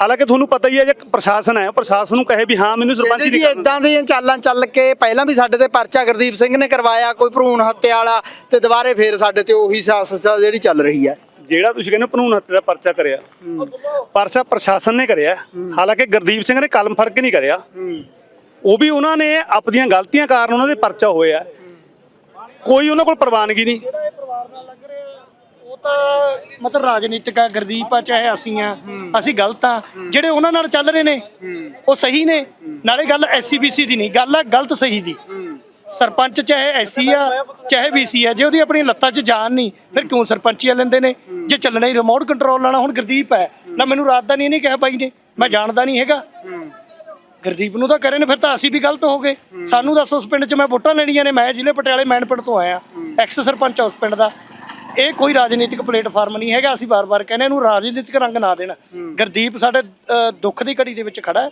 ਹਾਲਾਂਕਿ ਤੁਹਾਨੂੰ ਪਤਾ ਹੀ ਹੈ ਜੇ ਪ੍ਰਸ਼ਾਸਨ ਹੈ ਪ੍ਰਸ਼ਾਸਨ ਨੂੰ ਕਹੇ ਵੀ ਹਾਂ ਮੈਨੂੰ ਸਰਪੰਚ ਕਰਨ ਇਦਾਂ ਦੀਆਂ ਚਾਲਾਂ ਚੱਲ ਕੇ ਪਹਿਲਾਂ ਵੀ ਸਾਡੇ ਤੇ ਪਰਚਾ ਗੁਰਦੀਪ ਸਿੰਘ ਨੇ ਕਰਵਾਇਆ ਕੋਈ ਭਰੂਣ ਹੱਤਿਆ ਵਾਲਾ ਤੇ ਦੁਬਾਰੇ ਫੇਰ ਸਾਡੇ ਤੇ ਉਹੀ ਸਿਆਸਤ ਆ ਜਿਹੜੀ ਚੱਲ ਰਹੀ ਹੈ। ਜਿਹੜਾ ਤੁਸੀਂ ਕਹਿੰਦੇ ਭਰੂਣ ਹੱਤਿਆ ਦਾ ਪਰਚਾ ਕਰਿਆ ਪਰਚਾ ਪ੍ਰਸ਼ਾਸਨ ਨੇ ਕਰਿਆ ਹਾਲਾਂਕਿ ਗੁਰਦੀਪ ਸਿੰਘ ਨੇ ਕਲਮ ਫੜ ਕੇ ਨਹੀਂ ਕਰਿਆ। ਉਹ ਵੀ ਉਹਨਾਂ ਨੇ ਆਪਣੀਆਂ ਗਲਤੀਆਂ ਕਾਰਨ ਉਹਨਾਂ ਦੇ ਪਰਚਾ ਹੋਇਆ। ਕੋਈ ਉਹਨਾਂ ਕੋਲ ਪ੍ਰਵਾਨਗੀ ਨਹੀਂ। ਉਹ ਤਾਂ ਮਤਲਬ ਰਾਜਨੀਤਿਕ ਆ ਗੁਰਦੀਪ ਆ ਚਾਹੇ ਅਸੀਂ ਆ ਅਸੀਂ ਗਲਤ ਆ। ਜਿਹੜੇ ਉਹਨਾਂ ਨਾਲ ਚੱਲ ਰਹੇ ਨੇ ਉਹ ਸਹੀ ਨੇ। ਨਾਲੇ ਗੱਲ ਐਸਸੀਬੀਸੀ ਦੀ ਨਹੀਂ ਗੱਲ ਆ ਗਲਤ ਸਹੀ ਦੀ। ਸਰਪੰਚ ਚਾਹੇ ਐਸੀ ਆ ਚਾਹੇ ਬੀਸੀ ਆ ਜੇ ਉਹਦੀ ਆਪਣੀ ਲੱਤਾਂ 'ਚ ਜਾਨ ਨਹੀਂ ਫਿਰ ਕਿਉਂ ਸਰਪੰਚੀਆਂ ਲੈਂਦੇ ਨੇ? ਜੇ ਚੱਲਣਾ ਹੀ ਰਿਮੋਟ ਕੰਟਰੋਲ ਲਾਣਾ ਹੁਣ ਗੁਰਦੀਪ ਹੈ। ਨਾ ਮੈਨੂੰ ਰਾਤ ਦਾ ਨਹੀਂ ਨਹੀਂ ਕਿਹਾ ਬਾਈ ਨੇ ਮੈਂ ਜਾਣਦਾ ਨਹੀਂ ਹੈਗਾ। ਗੁਰਦੀਪ ਨੂੰ ਤਾਂ ਕਰੇ ਨੇ ਫਿਰ ਤਾਂ ਅਸੀਂ ਵੀ ਗਲਤ ਹੋ ਗਏ। ਸਾਨੂੰ ਦੱਸੋ ਉਸ ਪਿੰਡ 'ਚ ਮੈਂ ਵੋਟਾਂ ਲੈਣੀਆਂ ਨੇ ਮੈਂ ਜ਼ਿਲ੍ਹੇ ਪਟਿਆਲੇ ਮੈਨ ਪਿੰਡ ਤੋਂ ਆਇਆ। ਐਕਸ ਸਰਪੰਚ ਉਸ ਪਿੰਡ ਦਾ। ਇਹ ਕੋਈ ਰਾਜਨੀਤਿਕ ਪਲੇਟਫਾਰਮ ਨਹੀਂ ਹੈਗਾ ਅਸੀਂ ਬਾਰ-ਬਾਰ ਕਹਿੰਦੇ ਇਹਨੂੰ ਰਾਜਨੀਤਿਕ ਰੰਗ ਨਾ ਦੇਣ। ਗੁਰਦੀਪ ਸਾਡੇ ਦੁੱਖ ਦੀ ਘੜੀ ਦੇ ਵਿੱਚ ਖੜਾ ਹੈ।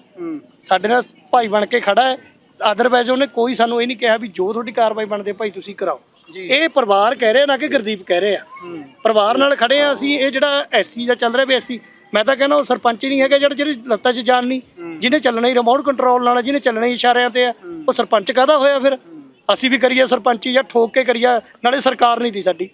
ਸਾਡੇ ਨਾਲ ਭਾਈ ਬਣ ਕੇ ਖੜਾ ਹੈ। ਅਦਰਵਾਇਜ਼ ਉਹਨੇ ਕੋਈ ਸਾਨੂੰ ਇਹ ਨਹੀਂ ਕਿਹਾ ਵੀ ਜੋ ਤੁਹਾਡੀ ਕਾਰਵਾਈ ਬਣਦੀ ਭਾਈ ਤੁਸੀਂ ਕਰਾਓ। ਇਹ ਪਰਿਵਾਰ ਕਹਿ ਰਿਹਾ ਨਾ ਕਿ ਗੁਰਦੀਪ ਕਹਿ ਰਹੇ। ਆ ਪਰਿਵਾਰ ਨਾਲ ਖੜੇ ਆ ਅਸੀਂ ਇਹ ਜਿਹੜਾ ਐਸਸੀ ਦਾ ਚੱਲ ਰਿਹਾ ਵੀ ਐਸਸੀ ਮੈਂ ਤਾਂ ਕਹਿੰਦਾ ਉਹ ਸਰਪੰਚ ਹੀ ਨਹੀਂ ਹੈਗਾ ਜਿਹੜਾ ਜਿਹੜੀ ਲੱਤਾਂ 'ਚ ਜਾਨ ਨਹੀਂ। ਜਿਹਨੇ ਚੱਲਣਾ ਹੀ ਰਿਮੋਟ ਕੰਟਰੋਲ ਨਾਲ ਆ, ਜਿਹਨੇ ਚੱਲਣਾ ਹੀ ਇਸ਼ਾਰਿਆਂ ਤੇ ਆ ਉਹ ਸਰਪੰਚ ਕਾਹਦਾ ਹੋਇਆ ਫਿਰ? ਅਸੀਂ ਵੀ ਕਰੀਏ ਸਰਪੰਚੀ ਜਾਂ ਠੋਕ ਕੇ ਕਰੀਏ ਨਾਲੇ ਸਰਕਾਰ ਨਹੀਂ ਦੀ ਸਾਡੀ।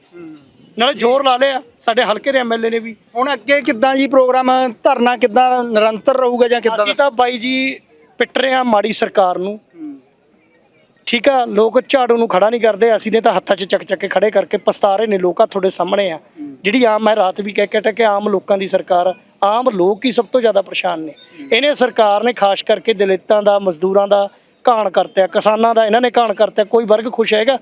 ਨਾਲੇ ਜ਼ੋਰ ਲਾ ਲਿਆ ਸਾਡੇ ਹਲਕੇ ਦੇ ਐਮਐਲਏ ਨੇ ਵੀ। ਹੁਣ ਅੱਗੇ ਕਿੱਦਾਂ ਜੀ ਪ੍ਰੋਗਰਾਮ ਧਰਨਾ ਕਿੱਦਾਂ ਨਿਰੰਤਰ ਰਹੂਗਾ ਜਾਂ ਕਿੱਦਾਂ? ਅਸੀਂ ਤਾਂ ਬਾਈ ਜੀ ਪਿੱਟ ਰਹੇ ਆ ਮਾੜੀ ਸਰਕਾਰ ਨੂੰ। ਠੀਕ ਆ ਲੋਕ ਝਾੜੂ ਨੂੰ ਖੜਾ ਨਹੀਂ ਕਰਦੇ ਅਸੀਂ ਨੇ ਤਾਂ ਹੱਥਾਂ 'ਚ ਚੱਕ ਚੱਕ ਕੇ ਖੜੇ ਕਰਕੇ ਪਛਤਾ ਰਹੇ ਨੇ ਲੋਕਾਂ ਤੁਹਾਡੇ ਸਾਹਮਣੇ ਆ। ਜਿਹੜੀ ਆਮ ਮੈਂ ਰਾਤ ਵੀ ਕਹਿ ਕੇ ਟਕੇ ਆਮ ਲੋਕਾਂ ਦੀ ਸਰਕਾਰ ਆਮ ਲੋਕ ਹੀ ਸਭ ਤੋਂ ਜ਼ਿਆਦਾ ਪਰੇਸ਼ਾਨ ਨੇ। ਇਹਨੇ ਸਰਕਾਰ ਨੇ ਖਾਸ ਕਰਕੇ ਦਲਿਤਾਂ ਦਾ, ਮਜ਼ਦੂਰਾਂ ਦਾ ਘਾਣ ਕਰਤਿਆ ਕਿਸਾਨਾਂ ਦਾ ਇਹਨਾਂ ਨੇ ਘਾਣ ਕਰਤਿਆ ਕੋਈ ਵਰਗ ਖੁਸ਼ ਹੈਗਾ?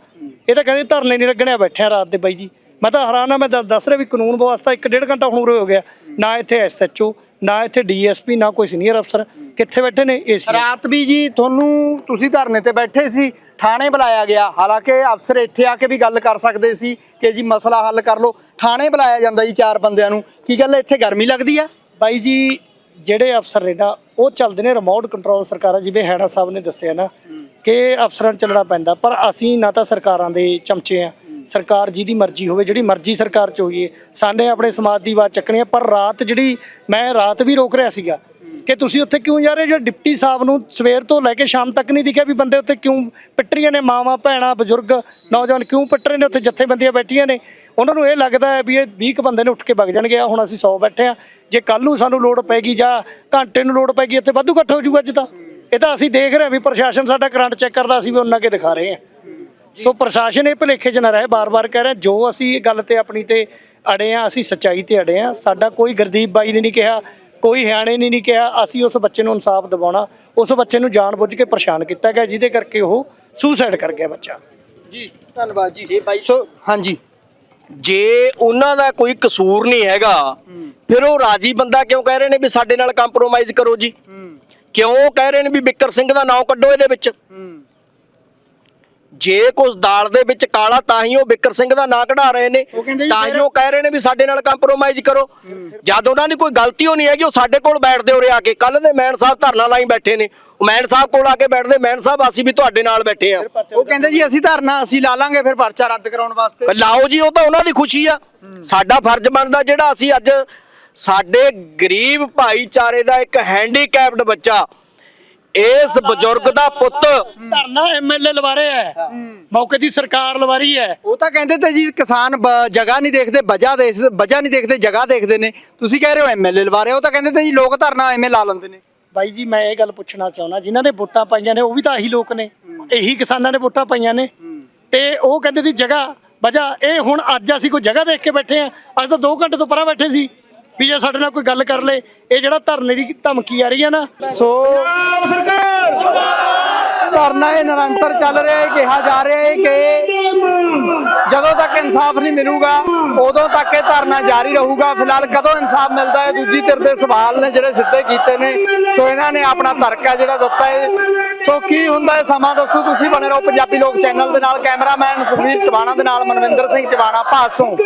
ਇਹ ਤਾਂ ਕਹਿੰਦੇ ਧਰਨੇ ਨਹੀਂ ਲੱਗਣਿਆ ਬੈਠਿਆ ਰਾਤ ਦੇ ਬਾਈ ਜੀ। ਮੈਂ ਤਾਂ ਹੈਰਾਨ ਆ, ਮੈਂ ਦੱਸ ਦੱਸ ਰਿਹਾ ਵੀ ਕਾਨੂੰਨ ਵਿਵਸਥਾ ਇੱਕ ਡੇਢ ਘੰਟਾ ਹੁਣ ਹੋ ਗਿਆ। ਨਾ ਇੱਥੇ ਐਸਐਚਓ ਨਾ ਇੱਥੇ ਡੀਐਸਪੀ ਨਾ ਕੋਈ ਸੀਨੀਅਰ ਅਫਸਰ। ਕਿੱਥੇ ਬੈਠੇ ਨੇ? ਏਸੀ ਰਾਤ ਵੀ ਜੀ, ਤੁਹਾਨੂੰ ਤੁਸੀਂ ਧਰਨੇ ਤੇ ਬੈਠੇ ਸੀ। ਥਾਣੇ ਬੁਲਾਇਆ ਗਿਆ। ਹਾਲਾਂਕਿ ਅਫਸਰ ਇੱਥੇ ਆ ਕੇ ਵੀ ਗੱਲ ਕਰ ਸਕਦੇ ਸੀ ਕਿ ਜੀ ਮਸਲਾ ਹੱਲ ਕਰ ਲਓ। ਥਾਣੇ ਬੁਲਾਇਆ ਜਾਂਦਾ ਜੀ ਚਾਰ ਬੰਦਿਆਂ ਨੂੰ। ਕੀ ਗੱਲ ਇੱਥੇ ਗਰਮੀ ਲੱਗਦੀ ਆ ਬਾਈ ਜੀ ਜਿਹੜੇ ਅਫਸਰ ਨੇ ਨਾ ਉਹ ਚੱਲਦੇ ਨੇ ਰਿਮੋਟ ਕੰਟਰੋਲ ਸਰਕਾਰਾਂ ਜਿਵੇਂ ਹੈੜਾ ਸਾਹਿਬ ਨੇ ਦੱਸਿਆ ਨਾ ਕਿ ਅਫਸਰਾਂ ਨੂੰ ਚੱਲਣਾ ਪੈਂਦਾ। ਪਰ ਅਸੀਂ ਨਾ ਤਾਂ ਸਰਕਾਰਾਂ ਦੇ ਚਮਚੇ ਆ ਸਰਕਾਰ ਜਿਹਦੀ ਮਰਜ਼ੀ ਹੋਵੇ ਜਿਹੜੀ ਮਰਜ਼ੀ ਸਰਕਾਰ ਚ ਹੋਈਏ ਸਾਨੇ ਆਪਣੇ ਸਮਾਜ ਦੀ ਆਵਾਜ਼ ਚੱਕਣੀ ਆ ਪਰ ਰਾਤ ਜਿਹੜੀ ਮੈਂ ਰਾਤ ਵੀ ਰੋਕ ਰਿਹਾ ਸੀਗਾ ਕਿ ਤੁਸੀਂ ਉੱਥੇ ਕਿਉਂ ਜਾ ਰਹੇ ਜੋ ਡਿਪਟੀ ਸਾਹਿਬ ਨੂੰ ਸਵੇਰ ਤੋਂ ਲੈ ਕੇ ਸ਼ਾਮ ਤੱਕ ਨਹੀਂ ਦਿਖਿਆ ਵੀ ਬੰਦੇ ਉੱਥੇ ਕਿਉਂ ਪਿੱਟ ਨੇ? ਮਾਵਾਂ, ਭੈਣਾਂ, ਬਜ਼ੁਰਗ, ਨੌਜਵਾਨ ਕਿਉਂ ਪਿੱਟ ਰਹੇ ਨੇ? ਉੱਥੇ ਜੱਥੇਬੰਦੀਆਂ ਬੈਠੀਆਂ ਨੇ। ਉਹਨਾਂ ਨੂੰ ਇਹ ਲੱਗਦਾ ਹੈ ਵੀ ਇਹ 20 ਕੁ ਬੰਦੇ ਨੇ ਉੱਠ ਕੇ ਵਗ ਜਾਣਗੇ। ਆਹ ਹੁਣ ਅਸੀਂ 100 ਬੈਠੇ ਆ ਜੇ ਕੱਲ ਨੂੰ ਸਾਨੂੰ ਲੋੜ ਪੈਗੀ ਜਾਂ ਘੰਟੇ ਨੂੰ ਲੋੜ ਪੈਗੀ, ਇੱਥੇ ਵਾਧੂ ਇਕੱਠ ਹੋ ਜਾਊਗਾ ਅੱਜ ਤਾਂ। ਇਹ ਤਾਂ ਅਸੀਂ ਦੇਖ ਰਹੇ ਹਾਂ ਵੀ ਪ੍ਰਸ਼ਾਸਨ ਸਾਡਾ ਕਰੰਟ ਚੈੱਕ ਕਰਦਾ, ਅਸੀਂ ਵੀ ਉਹਨਾਂ ਕੇ ਦਿਖਾ ਰਹੇ ਹਾਂ। ਸੋ ਪ੍ਰਸ਼ਾਸਨ ਇਹ ਭੁਲੇਖੇ 'ਚ ਨਾ ਰਹੇ, ਬਾਰ-ਬਾਰ ਕਹਿ ਰਿਹਾ, ਜੋ ਅਸੀਂ ਇਹ ਗੱਲ ਤੇ ਆਪਣੀ ਤੇ ਅੜੇ ਆ ਅਸੀਂ ਸੱਚਾਈ ਤੇ ਅੜੇ ਆ ਸਾਡਾ ਕੋਈ ਗਰਦੀਪ ਬਾਈ ਨੇ ਨਹੀਂ ਕਿਹਾ ਕੋਈ ਹਰਿਆਣੇ ਨੇ ਨਹੀਂ ਕਿਹਾ ਅਸੀਂ ਉਸ ਬੱਚੇ ਨੂੰ ਇਨਸਾਫ ਦਿਵਾਉਣਾ ਉਸ ਬੱਚੇ ਨੂੰ ਜਾਣਬੁੱਝ ਕੇ ਪਰੇਸ਼ਾਨ ਕੀਤਾ ਗਿਆ ਜਿਹਦੇ ਕਰਕੇ ਉਹ ਸੁਸਾਈਡ ਕਰ ਗਿਆ ਬੱਚਾ। ਜੀ ਧੰਨਵਾਦ ਜੀ। ਸੋ ਹਾਂਜੀ। ਜੇ ਉਹਨਾਂ ਦਾ ਕੋਈ ਕਸੂਰ ਨਹੀਂ ਹੈਗਾ ਫਿਰ ਉਹ ਰਾਜੀ ਬੰਦਾ ਕਿਉਂ ਕਹਿ ਰਹੇ ਨੇ ਵੀ ਸਾਡੇ ਨਾਲ ਕੰਪਰੋਮਾਈਜ਼ ਕਰੋ ਜੀ? ਕਿਉਂ ਕਹਿ ਰਹੇ ਨੇ ਵੀ ਬਿੱਕਰ ਸਿੰਘ ਦਾ ਨਾਮ ਕੱਢੋ ਇਹਦੇ ਵਿੱਚ? ਜੇ ਕੁਝ ਦਾਲ ਦੇ ਵਿੱਚ ਕਾਲਾ ਤਾਂ ਹੀ ਉਹ ਬਿੱਕਰ ਸਿੰਘ ਦਾ ਨਾਂ ਕਢਾ ਰਹੇ ਨੇ ਤਾਂ ਹੀ ਉਹ ਕਹਿ ਰਹੇ ਨੇ ਵੀ ਸਾਡੇ ਨਾਲ ਕੰਪਰੋਮਾਈਜ਼ ਕਰੋ। ਜਦ ਉਹਨਾਂ ਦੀ ਕੋਈ ਗਲਤੀ ਹੋ ਨਹੀਂ ਹੈਗੀ ਉਹ ਸਾਡੇ ਕੋਲ ਬੈਠਦੇ ਉਰੇ ਆ ਕੇ। ਕੱਲ ਦੇ ਮੈਨ ਸਾਹਿਬ ਧਰਨਾ ਲਾਈ ਬੈਠੇ ਨੇ। ਉਹ ਮੈਨ ਸਾਹਿਬ ਕੋਲ ਆ ਕੇ ਬੈਠਦੇ ਮੈਨ ਸਾਹਿਬ ਅਸੀਂ ਵੀ ਤੁਹਾਡੇ ਨਾਲ ਬੈਠੇ ਆ ਉਹ ਕਹਿੰਦੇ ਜੀ ਅਸੀਂ ਧਰਨਾ ਅਸੀਂ ਲਾ ਲਾਂਗੇ ਫਿਰ ਪਰਚਾ ਰੱਦ ਕਰਾਉਣ ਵਾਸਤੇ। ਲਾਓ ਜੀ ਉਹ ਤਾਂ ਉਹਨਾਂ ਦੀ ਖੁਸ਼ੀ ਆ। ਸਾਡਾ ਫਰਜ਼ ਬਣਦਾ ਜਿਹੜਾ ਅਸੀਂ ਅੱਜ ਸਾਡੇ ਗਰੀਬ ਭਾਈਚਾਰੇ ਦਾ ਇੱਕ ਹੈਂਡੀਕੈਪਡ ਬੱਚਾ ਇਸ ਬਜ਼ੁਰਗ ਦਾ ਪੁੱਤ। ਧਰਨਾ ਐਮਐਲਏ ਲਵਾ ਰਿਹਾ ਹੈ। ਮੌਕੇ ਦੀ ਸਰਕਾਰ ਲਵਾ ਰਹੀ ਹੈ। ਉਹ ਤਾਂ ਕਹਿੰਦੇ ਤੇ ਜੀ ਕਿਸਾਨ ਬ- ਜਗ੍ਹਾ ਨਹੀਂ ਦੇਖਦੇ ਵਜ੍ਹਾ ਦੇ ਵਜ੍ਹਾ ਨਹੀਂ ਦੇਖਦੇ ਜਗ੍ਹਾ ਦੇਖਦੇ ਨੇ। ਤੁਸੀਂ ਕਹਿ ਰਹੇ ਹੋ ਐਮਐਲਏ ਲਵਾ ਰਹੇ ਹੋ ਉਹ ਤਾਂ ਕਹਿੰਦੇ ਤੇ ਜੀ ਲੋਕ ਧਰਨਾ ਐਵੇਂ ਲਾ ਲੈਂਦੇ ਨੇ। ਬਾਈ ਜੀ ਮੈਂ ਇਹ ਗੱਲ ਪੁੱਛਣਾ ਚਾਹੁੰਦਾ ਜਿਨ੍ਹਾਂ ਨੇ ਵੋਟਾਂ ਪਾਈਆਂ ਨੇ ਉਹ ਵੀ ਤਾਂ ਇਹੀ ਲੋਕ ਨੇ। ਇਹੀ ਕਿਸਾਨਾਂ ਨੇ ਵੋਟਾਂ ਪਾਈਆਂ ਨੇ। ਤੇ ਉਹ ਕਹਿੰਦੇ ਸੀ ਜਗ੍ਹਾ ਵਜ੍ਹਾ ਇਹ ਹੁਣ ਅੱਜ ਅਸੀਂ ਕੋਈ ਜਗ੍ਹਾ ਦੇਖ ਕੇ ਬੈਠੇ ਆ ਅੱਜ ਤਾਂ 2 ਘੰਟੇ ਤੋਂ ਪਰਾਂ ਬੈਠੇ ਸੀ। ਵੀ ਜੇ ਸਾਡੇ ਨਾਲ ਕੋਈ ਗੱਲ ਕਰ ਲੇ, ਇਹ ਜਿਹੜਾ ਧਰਨੇ ਦੀ ਧਮਕੀ ਆ ਰਹੀ ਹੈ ਨਾ। ਸੋ ਧਰਨਾ ਇਹ ਨਿਰੰਤਰ ਚੱਲ ਰਿਹਾ ਹੈ, ਕਿਹਾ ਜਾ ਰਿਹਾ ਹੈ ਕਿ ਜਦੋਂ ਤੱਕ ਇਨਸਾਫ ਨਹੀਂ ਮਿਲੂਗਾ, ਉਦੋਂ ਤੱਕ ਇਹ ਧਰਨਾ ਜਾਰੀ ਰਹੂਗਾ। ਫਿਲਹਾਲ ਕਦੋਂ ਇਨਸਾਫ ਮਿਲਦਾ ਹੈ, ਦੂਜੀ ਧਿਰ ਦੇ ਸਵਾਲ ਨੇ ਜਿਹੜੇ ਸਿੱਧੇ ਕੀਤੇ ਨੇ। ਸੋ ਇਹਨਾਂ ਨੇ ਆਪਣਾ ਤਰਕ ਹੈ ਜਿਹੜਾ ਦਿੱਤਾ ਹੈ। ਸੋ ਕੀ ਹੁੰਦਾ ਹੈ, ਸਮਾਂ ਦੱਸੋ ਤੁਸੀਂ, ਬਣੇ ਰਹੋ ਪੰਜਾਬੀ ਲੋਕ ਚੈਨਲ ਦੇ ਨਾਲ। ਕੈਮਰਾਮੈਨ ਸੁਖਵੀਰ ਟਿਵਾਣਾ ਦੇ ਨਾਲ ਮਨਵਿੰਦਰ ਸਿੰਘ ਟਿਵਾਣਾ ਭਾਸੋਂ